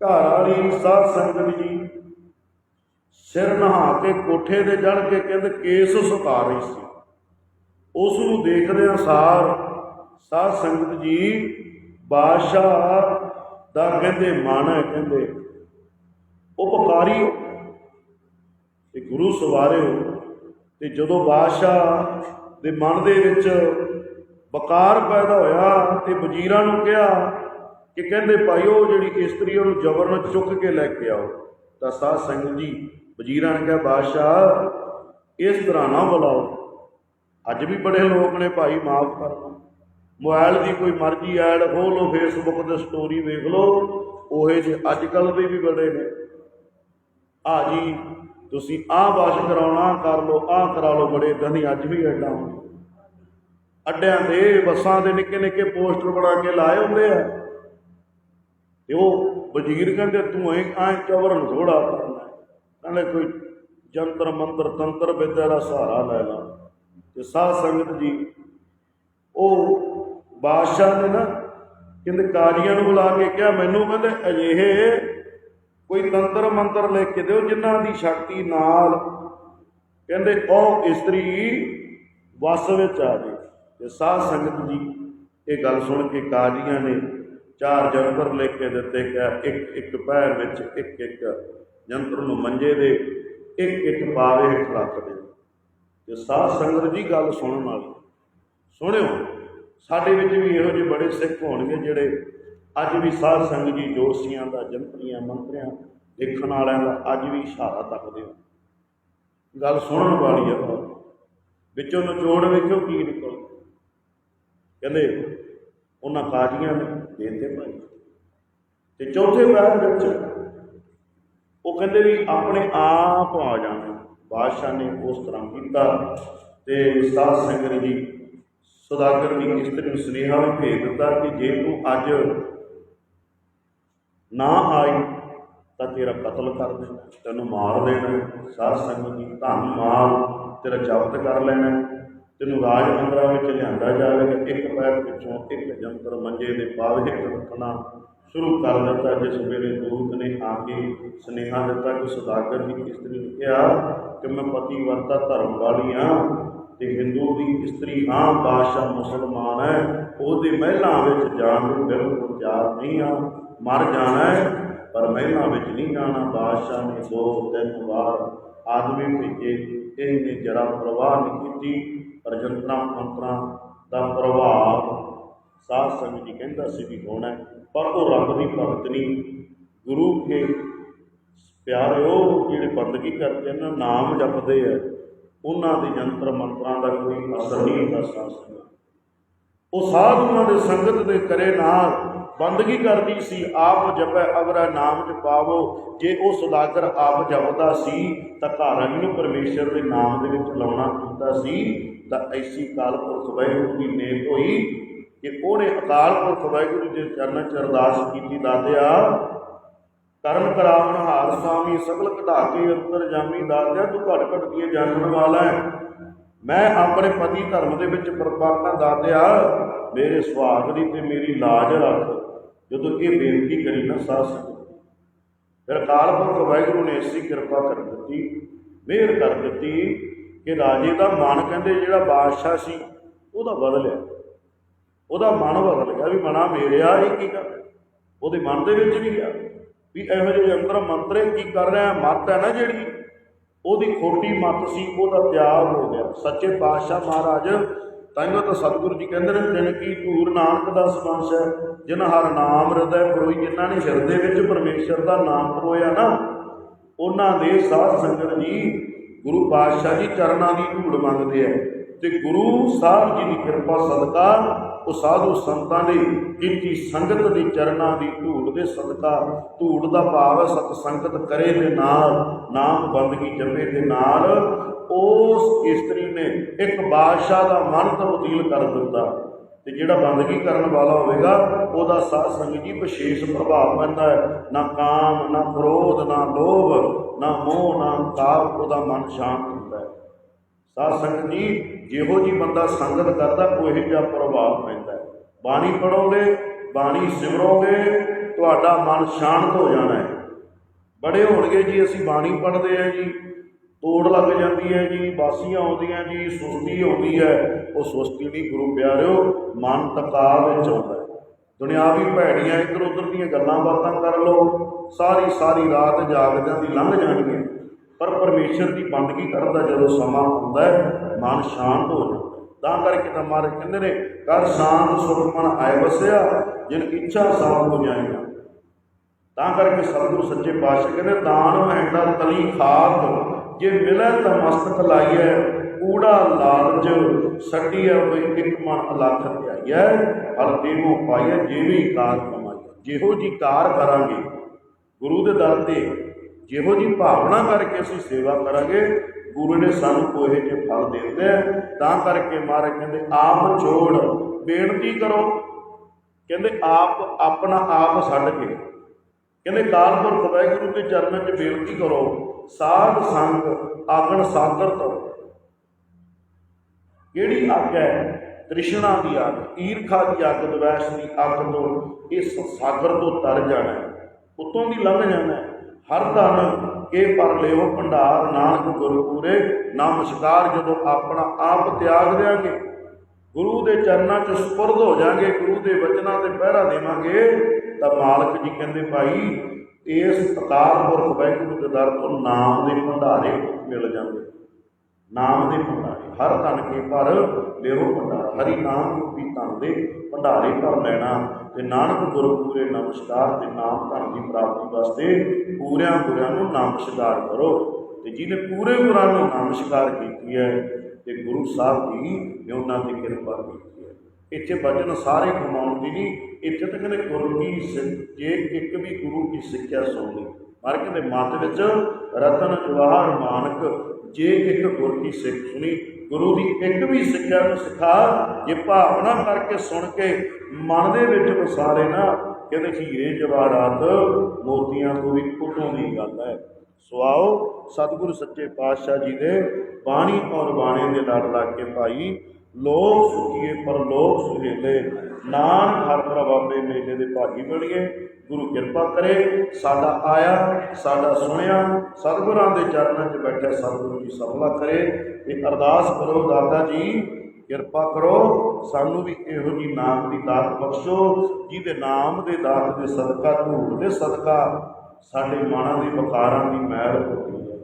ਘਰ ਵਾਲੀ ਸਾਧ ਸੰਗਤ ਜੀ ਸਿਰ ਨਹਾ ਕੇ ਕੋਠੇ ਤੇ ਚੜ ਕੇ ਕਹਿੰਦੇ ਕੇਸ ਸੁਕਾ ਰਹੀ ਸੀ। ਉਸ ਨੂੰ ਦੇਖਦਿਆਂ ਸਾਰ ਸਾਧ ਸੰਗਤ ਜੀ, ਬਾਦਸ਼ਾਹ ਦਾ ਕਹਿੰਦੇ ਮਨ ਹੈ, ਕਹਿੰਦੇ ਉਹ ਹੋ। ਤੇ ਗੁਰੂ ਸਵਾਰੇ ਹੋ ਤੇ ਜਦੋਂ ਬਾਦਸ਼ਾਹ ਦੇ ਮਨ ਦੇ ਵਿੱਚ ਵਕਾਰ ਪੈਦਾ ਹੋਇਆ ਤੇ ਵਜ਼ੀਰਾਂ ਨੂੰ ਕਿਹਾ ਕਿ ਕਹਿੰਦੇ ਭਾਈ ਉਹ ਜਿਹੜੀ ਇਸਤਰੀ ਉਹਨੂੰ ਜ਼ਬਰਨ ਚੁੱਕ ਕੇ ਲੈ ਕੇ ਆਓ, ਤਾਂ ਸਾਧ ਸੰਗਤ ਜੀ ਵਜ਼ੀਰਾਂ ਨੇ ਕਿਹਾ ਬਾਦਸ਼ਾਹ, ਇਸ ਤਰ੍ਹਾਂ ਨਾ ਬੁਲਾਓ। ਅੱਜ ਵੀ ਬੜੇ ਲੋਕ ਨੇ ਭਾਈ, ਮਾਫ ਕਰਨਾ ਮੋਬਾਈਲ ਦੀ ਕੋਈ ਮਰਜ਼ੀ ਐਡ ਖੋਲੋ ਫੇਸਬੁੱਕ ਤੇ ਸਟੋਰੀ ਵੇਖ ਲਓ। ਉਹੇ ਜੇ ਅੱਜ ਕੱਲ ਦੇ ਵੀ ਬੜੇ ਨੇ। ਆ ਜੀ, ਤੁਸੀਂ ਆਹ ਵਾਸ਼ ਕਰਾਉਣਾ ਕਰ ਲਓ, ਆਹ ਕਰਾ ਲਓ, ਬੜੇ ਇਦਾਂ ਦੀ ਅੱਜ ਵੀ ਐਡਾਂ ਅੱਡਿਆਂ ਦੇ ਬੱਸਾਂ ਦੇ ਨਿੱਕੇ ਨਿੱਕੇ ਪੋਸਟਰ ਬਣਾ ਕੇ ਲਾਏ ਹੁੰਦੇ ਆ। ਤੇ ਉਹ ਵਜ਼ੀਰ ਕਹਿੰਦੇ, ਤੂੰ ਐ ਐ ਚਵਰਨ ਥੋੜਾ ਕਹਿੰਦੇ ਕੋਈ ਜੰਤਰ, ਮੰਤਰ, ਤੰਤਰ ਵਿਦਿਆ ਦਾ ਸਹਾਰਾ ਲੈ ਲਾ। ਤੇ ਸਾਧ ਸੰਗਤ ਜੀ, ਉਹ ਬਾਦਸ਼ਾਹ ਨੇ ਨਾ ਕਹਿੰਦੇ ਕਾਜ਼ੀਆਂ ਨੂੰ ਬੁਲਾ ਕੇ ਕਿਹਾ, ਮੈਨੂੰ ਕਹਿੰਦੇ ਅਜਿਹੇ ਕੋਈ ਤੰਤਰ, ਮੰਤਰ ਲਿਖ ਕੇ ਦਿਓ ਜਿਨ੍ਹਾਂ ਦੀ ਸ਼ਕਤੀ ਨਾਲ ਕਹਿੰਦੇ ਉਹ ਇਸਤਰੀ ਵਸ ਵਿੱਚ ਆ ਜੇ। ਤੇ ਸਾਧ ਸੰਗਤ ਜੀ, ਇਹ ਗੱਲ ਸੁਣ ਕੇ ਕਾਜ਼ੀਆਂ ਨੇ ਚਾਰ ਜੰਤਰ ਲਿਖ ਕੇ ਦਿੱਤੇ ਕਿ ਇੱਕ ਇੱਕ ਪੈਰ ਵਿੱਚ, ਇੱਕ ਇੱਕ ਜੰਤਰ ਨੂੰ ਮੰਜੇ ਦੇ ਇੱਕ ਇੱਕ ਪਾਵੇ ਹੇਠ ਰੱਖ ਦਿਓ ਤੇ ਸਾਧ ਸੰਗਤ ਜੀ ਗੱਲ ਸੁਣਨ ਵਾਲੀ ਸੁਣਿਓ, ਸਾਡੇ ਵਿੱਚ ਵੀ ਇਹੋ ਜਿਹੇ ਬੜੇ ਸਿੱਖ ਹੋਣਗੇ ਜਿਹੜੇ ਅੱਜ ਵੀ ਸਾਧ ਸੰਗਤ ਜੀ ਜੋਸ਼ੀਆਂ ਦਾ, ਜੰਤਰੀਆਂ, ਮੰਤਰਿਆਂ, ਦੇਖਣ ਵਾਲਿਆਂ ਦਾ ਅੱਜ ਵੀ ਇਸ਼ਾਰਾ ਤੱਕਦੇ ਹੋ। ਗੱਲ ਸੁਣਨ ਵਾਲੀ ਆ ਵਿੱਚੋਂ ਨਿਚੋੜ ਵੇਖੋ ਕੀ ਨਿਕਲ ਕਹਿੰਦੇ, ਉਹਨਾਂ ਕਾਜ਼ੀਆਂ ਨੇ ਦੇਤੇ ਭਾਈ। ਤੇ ਚੌਥੇ ਪੈਰ ਵਿੱਚ ਉਹ ਕਹਿੰਦੇ ਵੀ ਆਪਣੇ ਆਪ ਆ ਜਾਣਾ। ਬਾਦਸ਼ਾਹ ਨੇ ਉਸ ਤਰ੍ਹਾਂ ਕੀਤਾ ਤੇ ਸਾਧ ਸੰਗਤ ਜੀ ਸੁਦਾਗਰ ਦੀ ਇਸਤਰੀ ਨੂੰ ਸੁਨੇਹਾ ਵੀ ਭੇਜ ਦਿੱਤਾ ਕਿ ਜੇ ਤੂੰ ਅੱਜ ਨਾ ਆਈ, ਤਾਂ ਤੇਰਾ ਕਤਲ ਕਰ ਦੇਣਾ, ਤੈਨੂੰ ਮਾਰ ਦੇਣਾ, ਸਾਧ ਸੰਗਤ ਜੀ ਧਨ ਮਾਲ ਤੇਰਾ ਜ਼ਬਤ ਕਰ ਲੈਣਾ, ਤੈਨੂੰ ਰਾਜ ਮੰਦਰਾਂ ਵਿੱਚ ਲਿਆਂਦਾ ਜਾਵੇਗਾ ਇੱਕ ਪੈਰ ਪਿੱਛੋਂ ਇੱਕ ਜੰਤਰ ਮੰਜੇ ਦੇ ਪਾਵੇ ਰੱਖਣਾ। ਸ਼ੁਰੂ ਕਰ ਦਿੱਤਾ ਜਿਸ ਵੇਲੇ ਦੂਤ ਨੇ ਆ ਕੇ ਸੁਨੇਹਾ ਦਿੱਤਾ ਕਿ ਸੁਦਾਗਰ ਦੀ ਇਸਤਰੀ ਨੇ ਕਿਹਾ ਕਿ ਮੈਂ ਪਤੀ ਵਰਤਾ ਧਰਮ ਵਾਲੀ ਹਾਂ ਤੇ ਹਿੰਦੂ ਦੀ ਇਸਤਰੀ ਹਾਂ, ਬਾਦਸ਼ਾਹ ਮੁਸਲਮਾਨ ਹੈ। ਉਹਦੇ ਮਹਿਲਾਂ ਵਿੱਚ ਜਾਣ ਨੂੰ ਬਿਲਕੁਲ ਤਿਆਰ ਨਹੀਂ ਆ ਮਰ ਜਾਣਾ ਹੈ, ਪਰ ਮਹਿਲਾਂ ਵਿੱਚ ਨਹੀਂ ਜਾਣਾ। ਬਾਦਸ਼ਾਹ ਨੇ ਦੋ ਤਿੰਨ ਵਾਰ ਆਦਮੀ ਭੇਜੇ। ਇਹਨੇ ਜਰਾ ਪ੍ਰਵਾਹ ਨਹੀਂ ਕੀਤੀ। ਪਰ ਜੰਤਰਾਂ ਮੰਤਰਾਂ ਦਾ ਪ੍ਰਭਾਵ ਸਾਧ ਸੰਗਤ ਜੀ ਕਹਿੰਦਾ ਸੀ ਵੀ ਹੋਣਾ ਪਰ ਉਹ ਰੱਬ ਦੀ ਭਗਤ ਨਹੀਂ। ਗੁਰੂ ਕੇ ਪਿਆਰਿਓ, ਜਿਹੜੇ ਬੰਦਗੀ ਕਰਦੇ ਨੇ, ਨਾਮ ਜਪਦੇ ਆ, ਉਹਨਾਂ ਦੇ ਜੰਤਰ ਮੰਤਰਾਂ ਦਾ ਕੋਈ ਅਸਰ ਨਹੀਂ ਹੁੰਦਾ ਸਾਧ ਸੰਗਤ ਉਹ ਸਾਧੂਆਂ ਦੇ ਸੰਗਤ ਦੇ ਕਰੇ ਨਾਲ ਬੰਦਗੀ ਕਰਦੀ ਸੀ, ਆਪ ਜਪੈ, ਅਗਰਾ ਨਾਮ ਜਪਾਵੋ, ਜੇ ਉਹ ਸੁਦਾਗਰ ਆਪ ਜਪਦਾ ਸੀ, ਤਾਂ ਘਰ ਨੂੰ ਪਰਮੇਸ਼ਰ ਦੇ ਨਾਮ ਦੇ ਵਿੱਚ ਲਾਉਣਾ ਕੀਤਾ ਸੀ, ਤਾਂ ਐਸੀ ਕਾਲ ਪੁਰਖ ਵਾਹਿਗੁਰੂ ਦੀ ਨੇਕ ਹੋਈ ਕਿ ਉਹਨੇ ਅਕਾਲ ਪੁਰਖ ਵਾਹਿਗੁਰੂ ਦੇ ਚਰਨਾਂ 'ਚ ਅਰਦਾਸ ਕੀਤੀ ਦਾਤਿਆ ਕਰਮ ਕਰਾਵਣ ਹਾਰ ਸਾਮੀ, ਸਗਲ ਕਢਾ ਕੇ ਅੰਦਰ ਜਾਮੀ, ਦਾਤਿਆ ਤੂੰ ਘਟ ਘਟ ਦੀਆਂ ਜਾਣਨ ਵਾਲਾ ਹੈ। ਮੈਂ ਆਪਣੇ ਪਤੀ ਧਰਮ ਦੇ ਵਿੱਚ ਪਰਪਾਕਾ ਦਾਤਿਆ ਮੇਰੇ ਸੁਹਾਗ ਦੀ ਤੇ ਮੇਰੀ ਲਾਜ ਰੱਖ, ਜਦੋਂ ਇਹ ਬੇਨਤੀ ਕਰੀ ਨਾ ਸਾਧ ਫਿਰ ਅਕਾਲ ਪੁਰਖ ਵਾਹਿਗੁਰੂ ਨੇ ਇਸੀ ਕਿਰਪਾ ਕਰ ਦਿੱਤੀ, ਮਿਹਰ ਕਰ ਦਿੱਤੀ ਕਿ ਰਾਜੇ ਦਾ ਮਨ ਕਹਿੰਦੇ ਜਿਹੜਾ ਬਾਦਸ਼ਾਹ ਸੀ, ਉਹਦਾ ਬਦਲਿਆ ਉਹਦਾ ਮਨ ਬਦਲ ਗਿਆ ਵੀ ਮਨਾ ਮੇਰਿਆ ਇਹ ਕੀ ਕਰ ਰਿਹਾ? ਉਹਦੇ ਮਨ ਦੇ ਵਿੱਚ ਵੀ ਗਿਆ ਵੀ ਇਹੋ ਜਿਹੇ ਅੰਦਰ ਮੰਤਰੇ ਕੀ ਕਰ ਰਿਹਾ? ਮੱਤ ਹੈ ਨਾ ਜਿਹੜੀ। ਉਹਦੀ ਖੋਟੀ ਮੱਤ ਸੀ, ਉਹਦਾ ਤਿਆਗ ਹੋ ਗਿਆ। ਸੱਚੇ ਪਾਤਸ਼ਾਹ ਮਹਾਰਾਜ ਤਾਈਓ ਤਾਂ ਸਤਿਗੁਰੂ ਜੀ ਕਹਿੰਦੇ ਨੇ, ਜਿਨ ਕੀ ਧੂਰ ਨਾਨਕ ਦਾ ਸਪੰਸ਼ ਹੈ, ਜਿਨ ਹਰ ਨਾਮ ਹਿਰਦੈ ਪਰੋਈ ਜਿਨ੍ਹਾਂ ਨੇ ਹਿਰਦੇ ਵਿੱਚ ਪਰਮੇਸ਼ਰ ਦਾ ਨਾਮ ਪਰੋਇਆ ਨਾ, ਉਹਨਾਂ ਦੇ ਸਾਧ ਸੰਗਤ ਜੀ ਗੁਰੂ ਪਾਤਸ਼ਾਹ ਜੀ ਚਰਨਾਂ ਦੀ ਧੂੜ ਮੰਗਦੇ ਆ। ਤੇ ਗੁਰੂ ਸਾਹਿਬ ਜੀ ਦੀ ਕਿਰਪਾ, ਸਦਕਾ, ਉਹ ਸਾਧੂ ਸੰਤਾਂ ਦੀ ਕੀਤੀ ਸੰਗਤ ਦੀ ਚਰਨਾਂ ਦੀ ਧੂੜ ਦੇ ਸਦਕਾ। ਧੂੜ ਦਾ ਭਾਵ ਹੈ ਸਤ ਸੰਗਤ ਕਰੇ ਦੇ ਨਾਲ, ਨਾਮ ਬੰਦਗੀ ਜਪੇ ਦੇ ਨਾਲ। ਉਸ ਇਸਤਰੀ ਨੇ ਇੱਕ ਬਾਦਸ਼ਾਹ ਦਾ ਮਨ ਤਬਦੀਲ ਕਰ ਦਿੱਤਾ। ਤੇ ਜਿਹੜਾ ਬੰਦਗੀ ਕਰਨ ਵਾਲਾ ਹੋਵੇਗਾ, ਉਹਦਾ ਸਾਧ ਸੰਗਤ ਜੀ ਵਿਸ਼ੇਸ਼ ਪ੍ਰਭਾਵ ਪੈਂਦਾ ਹੈ। ਨਾ ਕਾਮ, ਨਾ ਕ੍ਰੋਧ, ਨਾ ਲੋਭ, ਨਾ ਮੋਹ, ਨਾ ਕਾਮ ਉਹਦਾ ਮਨ ਸ਼ਾਂਤ ਸਾਧ ਸੰਗਤ ਜੀ ਜਿਹੋ ਜੀ ਬੰਦਾ ਸੰਗਤ ਕਰਦਾ, ਉਹੋ ਜਿਹਾ ਪ੍ਰਭਾਵ ਪੈਂਦਾ ਹੈ। ਬਾਣੀ ਪੜੋਗੇ ਬਾਣੀ ਸਿਮਰੋਗੇ, ਤੁਹਾਡਾ ਮਨ ਸ਼ਾਂਤ ਹੋ ਜਾਣਾ ਹੈ। ਬੜੇ ਹੋਣਗੇ ਜੀ, ਅਸੀਂ ਬਾਣੀ ਪੜ੍ਹਦੇ ਆ ਜੀ, ਤੋੜ ਲੱਗ ਜਾਂਦੀ ਹੈ ਜੀ, ਬਾਸੀਆਂ ਆਉਂਦੀਆਂ ਜੀ, ਸੁਸਤੀ ਆਉਂਦੀ ਹੈ, ਉਹ ਸੁਸਤੀ ਨਹੀਂ, ਗੁਰੂ ਪਿਆਰਿਓ, ਮਨ ਤਕਾਵ ਵਿੱਚ ਆਉਂਦਾ ਦੁਨਿਆਵੀ ਭੈੜੀਆਂ ਇੱਧਰ ਉੱਧਰ ਦੀਆਂ ਗੱਲਾਂ ਬਾਤਾਂ ਕਰ ਲਓ ਸਾਰੀ ਸਾਰੀ ਰਾਤ ਜਾਗਦਿਆਂ ਦੀ ਲੰਘ ਜਾਣੀ ਹੈ ਪਰ ਪਰਮੇਸ਼ਰ ਦੀ ਬੰਦਗੀ ਕਰਨ ਦਾ ਜਦੋਂ ਸਮਾਂ ਹੁੰਦਾ ਹੈ, ਮਨ ਸ਼ਾਂਤ ਹੋ ਜਾਂਦਾ ਤਾਂ ਕਰਕੇ ਤਾਂ ਮਹਾਰਾਜ ਕਹਿੰਦੇ ਨੇ, ਕਰ ਸ਼ਾਂਤ ਸੁਖ ਮਨ ਆਏ ਵਸਿਆ, ਜਿਨ ਇੱਛਾ ਸਭ ਹੋ ਜਾਏਗਾ ਤਾਂ ਕਰਕੇ ਸਤਿਗੁਰੂ ਸੱਚੇ ਪਾਤਸ਼ਾਹ ਕਹਿੰਦੇ, ਦਾਨ ਮਹਿੰਦਾ ਤਲੀ ਖਾਤ ਜੇ ਮਿਲੈ ਤਾਂ ਮਸਤਕ ਲਾਈਐ, ਕੂੜਾ ਲਾਲਚ ਛੱਡੀਐ ਕੋਈ ਇੱਕ ਮਨ ਅਲਖ ਧਿਆਈਐ, ਹਰ ਦੇਵੋ ਪਾਈਐ ਜਿਵੇਂ ਕਾਰ ਕਮਾਈਐ। ਜਿਹੋ ਜੀ ਕਾਰ ਕਰਾਂਗੇ, ਗੁਰੂ ਦੇ ਦਰ ਤੇ ਜਿਹੋ ਜੀ ਭਾਵਨਾ ਕਰਕੇ ਅਸੀਂ ਸੇਵਾ ਕਰਾਂਗੇ, ਗੁਰੂ ਨੇ ਸਾਨੂੰ ਕੋਹੇ ਜੇ ਫਲ ਦੇ ਦਿੰਦੇ ਆ। ਤਾਂ ਕਰਕੇ ਮਹਾਰਾਜ ਕਹਿੰਦੇ, ਆਪ ਛੋੜ ਬੇਨਤੀ ਕਰੋ। ਕਹਿੰਦੇ, ਆਪ ਆਪਣਾ ਆਪ ਛੱਡ ਕੇ। ਕਹਿੰਦੇ, ਕਾਲਪੁਰਖ ਵਾਹਿਗੁਰੂ ਦੇ ਚਰਨਾਂ 'ਚ ਬੇਨਤੀ ਕਰੋ, ਸਾਧ ਸੰਗ ਆਗਣ ਸਾਗਰ ਤੋਂ। ਕਿਹੜੀ ਅੱਗ ਹੈ? ਤ੍ਰਿਸ਼ਨਾ ਦੀ ਅੱਗ, ਈਰਖਾ ਦੀ ਅੱਗ, ਦਵੈਸ਼ ਦੀ ਅੱਗ ਤੋਂ ਇਸ ਸਾਗਰ ਤੋਂ ਤਰ ਜਾਣਾ ਹੈ। ਉਤੋਂ ਦੀ ਲੰਘ ਜਾਣਾ ਹਰ ਧਨ ਕੇ ਪਰ ਲਿਓ ਭੰਡਾਰ, ਨਾਨਕ ਗੁਰੂ ਪੂਰੇ। ਨਮਸਕਾਰ, ਜਦੋਂ ਆਪਣਾ ਆਪ ਤਿਆਗ ਦਿਆਂਗੇ, ਗੁਰੂ ਦੇ ਚਰਨਾਂ 'ਚ ਸਪੁਰਦ ਹੋ ਜਾਾਂਗੇ, ਗੁਰੂ ਦੇ ਵਚਨਾਂ ਤੇ ਪਹਿਰਾ ਦੇਵਾਂਗੇ, ਤਾਂ ਮਾਲਕ ਜੀ ਕਹਿੰਦੇ ਭਾਈ, ਇਸ ਅਕਾਲ ਪੁਰਖ ਵਾਹਿਗੁਰੂ ਦੇ ਦਰ ਤੋਂ ਨਾਮ ਦੇ ਭੰਡਾਰੇ ਮਿਲ ਜਾਂਦੇ। ਨਾਮ ਦੇ ਭੰਡਾਰੇ। ਹਰ ਧਨ ਕੇ ਪਰ ਲਿਓ ਭੰਡਾਰ। ਹਰੀ ਨਾਮ ਰੂਪੀ ਧਨ ਦੇ ਭੰਡਾਰੇ ਭਰ ਲੈਣਾ। ਤੇ ਨਾਨਕ ਗੁਰਪੂਰੇ ਨਮਸਕਾਰ ਤੇ ਨਾਮ ਧਨ ਦੀ ਪ੍ਰਾਪਤੀ ਵਾਸਤੇ ਪੂਰਿਆਂ ਗੁਰਾਂ ਨੂੰ ਨਮਸਕਾਰ ਕਰੋ। ਤੇ ਜਿਹਨੇ ਪੂਰੇ ਗੁਰਾਂ ਨੂੰ ਨਮਸਕਾਰ ਕੀਤੀ ਹੈ ਤੇ ਗੁਰੂ ਸਾਹਿਬ ਜੀ ਨੇ ਉਹਨਾਂ ਦੀ ਕਿਰਪਾ ਕੀਤੀ ਹੈ। ਇੱਥੇ ਬਚਨ ਸਾਰੇ ਕਮਾਉਣ ਦੀ ਨਹੀਂ ਇੱਥੇ ਤਾਂ ਕਹਿੰਦੇ ਗੁਰੂ ਕੀ ਜੇ ਇੱਕ ਵੀ ਗੁਰੂ ਦੀ ਸਿੱਖਿਆ ਸੁਣ ਲਈ ਹਰ ਕਹਿੰਦੇ ਮਤ ਵਿੱਚ ਰਤਨ ਜਵਾਹਰ ਮਾਨਕ ਜੇ ਇੱਕ ਗੁਰ ਕੀ ਸਿੱਖ ਸੁਣੀ, ਗੁਰੂ ਦੀ ਇੱਕ ਵੀ ਸਿੱਖਿਆ ਨੂੰ ਸਿਖਾ, ਜੇ ਭਾਵਨਾ ਕਰਕੇ ਸੁਣ ਕੇ ਮਨ ਦੇ ਵਿੱਚ ਵਸਾਰੇ ਨਾ ਕਹਿੰਦੇ ਹੀਰੇ ਜਵਾਹਰਾਤ ਮੋਤੀਆਂ ਤੋਂ ਵੀ ਕੁੱਟੋਂ ਦੀ ਗੱਲ ਹੈ। ਸੋ ਆਓ, ਸਤਿਗੁਰੂ ਸੱਚੇ ਪਾਤਸ਼ਾਹ ਜੀ ਦੇ ਬਾਣੀ ਔਰ ਬਾਣੇ ਦੇ ਲੜ ਲੱਗ ਕੇ ਭਾਈ ਲੋਕ ਸੁਖੀਏ, ਪਰ ਲੋਕ ਸੁਹੇਲੇ। ਨਾਨਕ ਹਰ ਪ੍ਰਭਾਵੇ ਮੇਲੇ ਦੇ ਭਾਗੀ ਬਣੀਏ। ਗੁਰੂ ਕਿਰਪਾ ਕਰੇ, ਸਾਡਾ ਆਇਆ, ਸਾਡਾ ਸੁਣਿਆ, ਸਤਿਗੁਰਾਂ ਦੇ ਚਰਨਾਂ 'ਚ ਬੈਠਾ ਸਤਿਗੁਰੂ ਜੀ ਸਫਲਾ ਕਰੇ। ਤੇ ਅਰਦਾਸ ਕਰੋ, ਦਾਤਾ ਜੀ, ਕਿਰਪਾ ਕਰੋ। ਸਾਨੂੰ ਵੀ ਇਹੋ ਜੀ ਨਾਮ ਦੀ ਦਾਤ ਬਖਸ਼ੋ, ਜਿਹਦੇ ਨਾਮ ਦੇ ਦਾਤ ਦੇ ਸਦਕਾ, ਧੂੜ ਦੇ ਸਦਕਾ ਸਾਡੇ ਮਨਾਂ ਦੇ ਵਕਾਰਾਂ ਦੀ ਮਹਿਲ ਹੋਈ ਹੈ।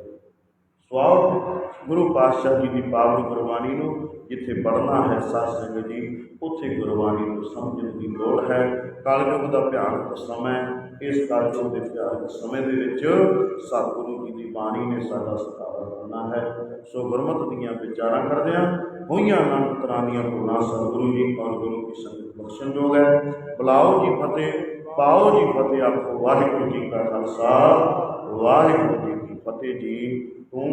ਸਵਾਉ ਗੁਰੂ ਪਾਤਸ਼ਾਹ ਜੀ ਦੀ ਪਾਵਨ ਗੁਰਬਾਣੀ ਨੂੰ ਜਿੱਥੇ ਪੜ੍ਹਨਾ ਹੈ ਸਾਧ ਸੰਗਤ ਜੀ। ਉੱਥੇ ਗੁਰਬਾਣੀ ਨੂੰ ਸਮਝਣ ਦੀ ਲੋੜ ਹੈ। ਕਲਯੁਗ ਦਾ ਭਿਆਨਕ ਸਮਾਂ ਇਸ ਕਲਯੁਗ ਦੇ ਭਿਆਨਕ ਸਮੇਂ ਦੇ ਵਿੱਚ ਸਤਿਗੁਰੂ ਜੀ ਦੀ ਬਾਣੀ ਨੇ ਸਾਡਾ ਸਹਾਰਾ ਕਰਨਾ ਹੈ। ਸੋ ਗੁਰਮਤਿ ਦੀਆਂ ਵਿਚਾਰਾਂ ਕਰਦਿਆਂ ਹੋਈਆਂ ਅਨੰਤ ਦੀਆਂ ਪੂਰਨਾ ਸਤਿਗੁਰੂ ਜੀ ਔਰ ਗੁਰੂ ਕੀ ਸੰਗਤ ਬਖਸ਼ਣਯੋਗ ਹੈ। ਬੁਲਾਓ ਜੀ ਫਤਿਹ, ਪਾਓ ਜੀ ਫਤਿਹ ਆਖੋ, ਵਾਹਿਗੁਰੂ ਜੀ ਕਾ ਖਾਲਸਾ, ਵਾਹਿਗੁਰੂ ਜੀ ਕੀ ਫਤਿਹ ਜੀ। ਤੂੰ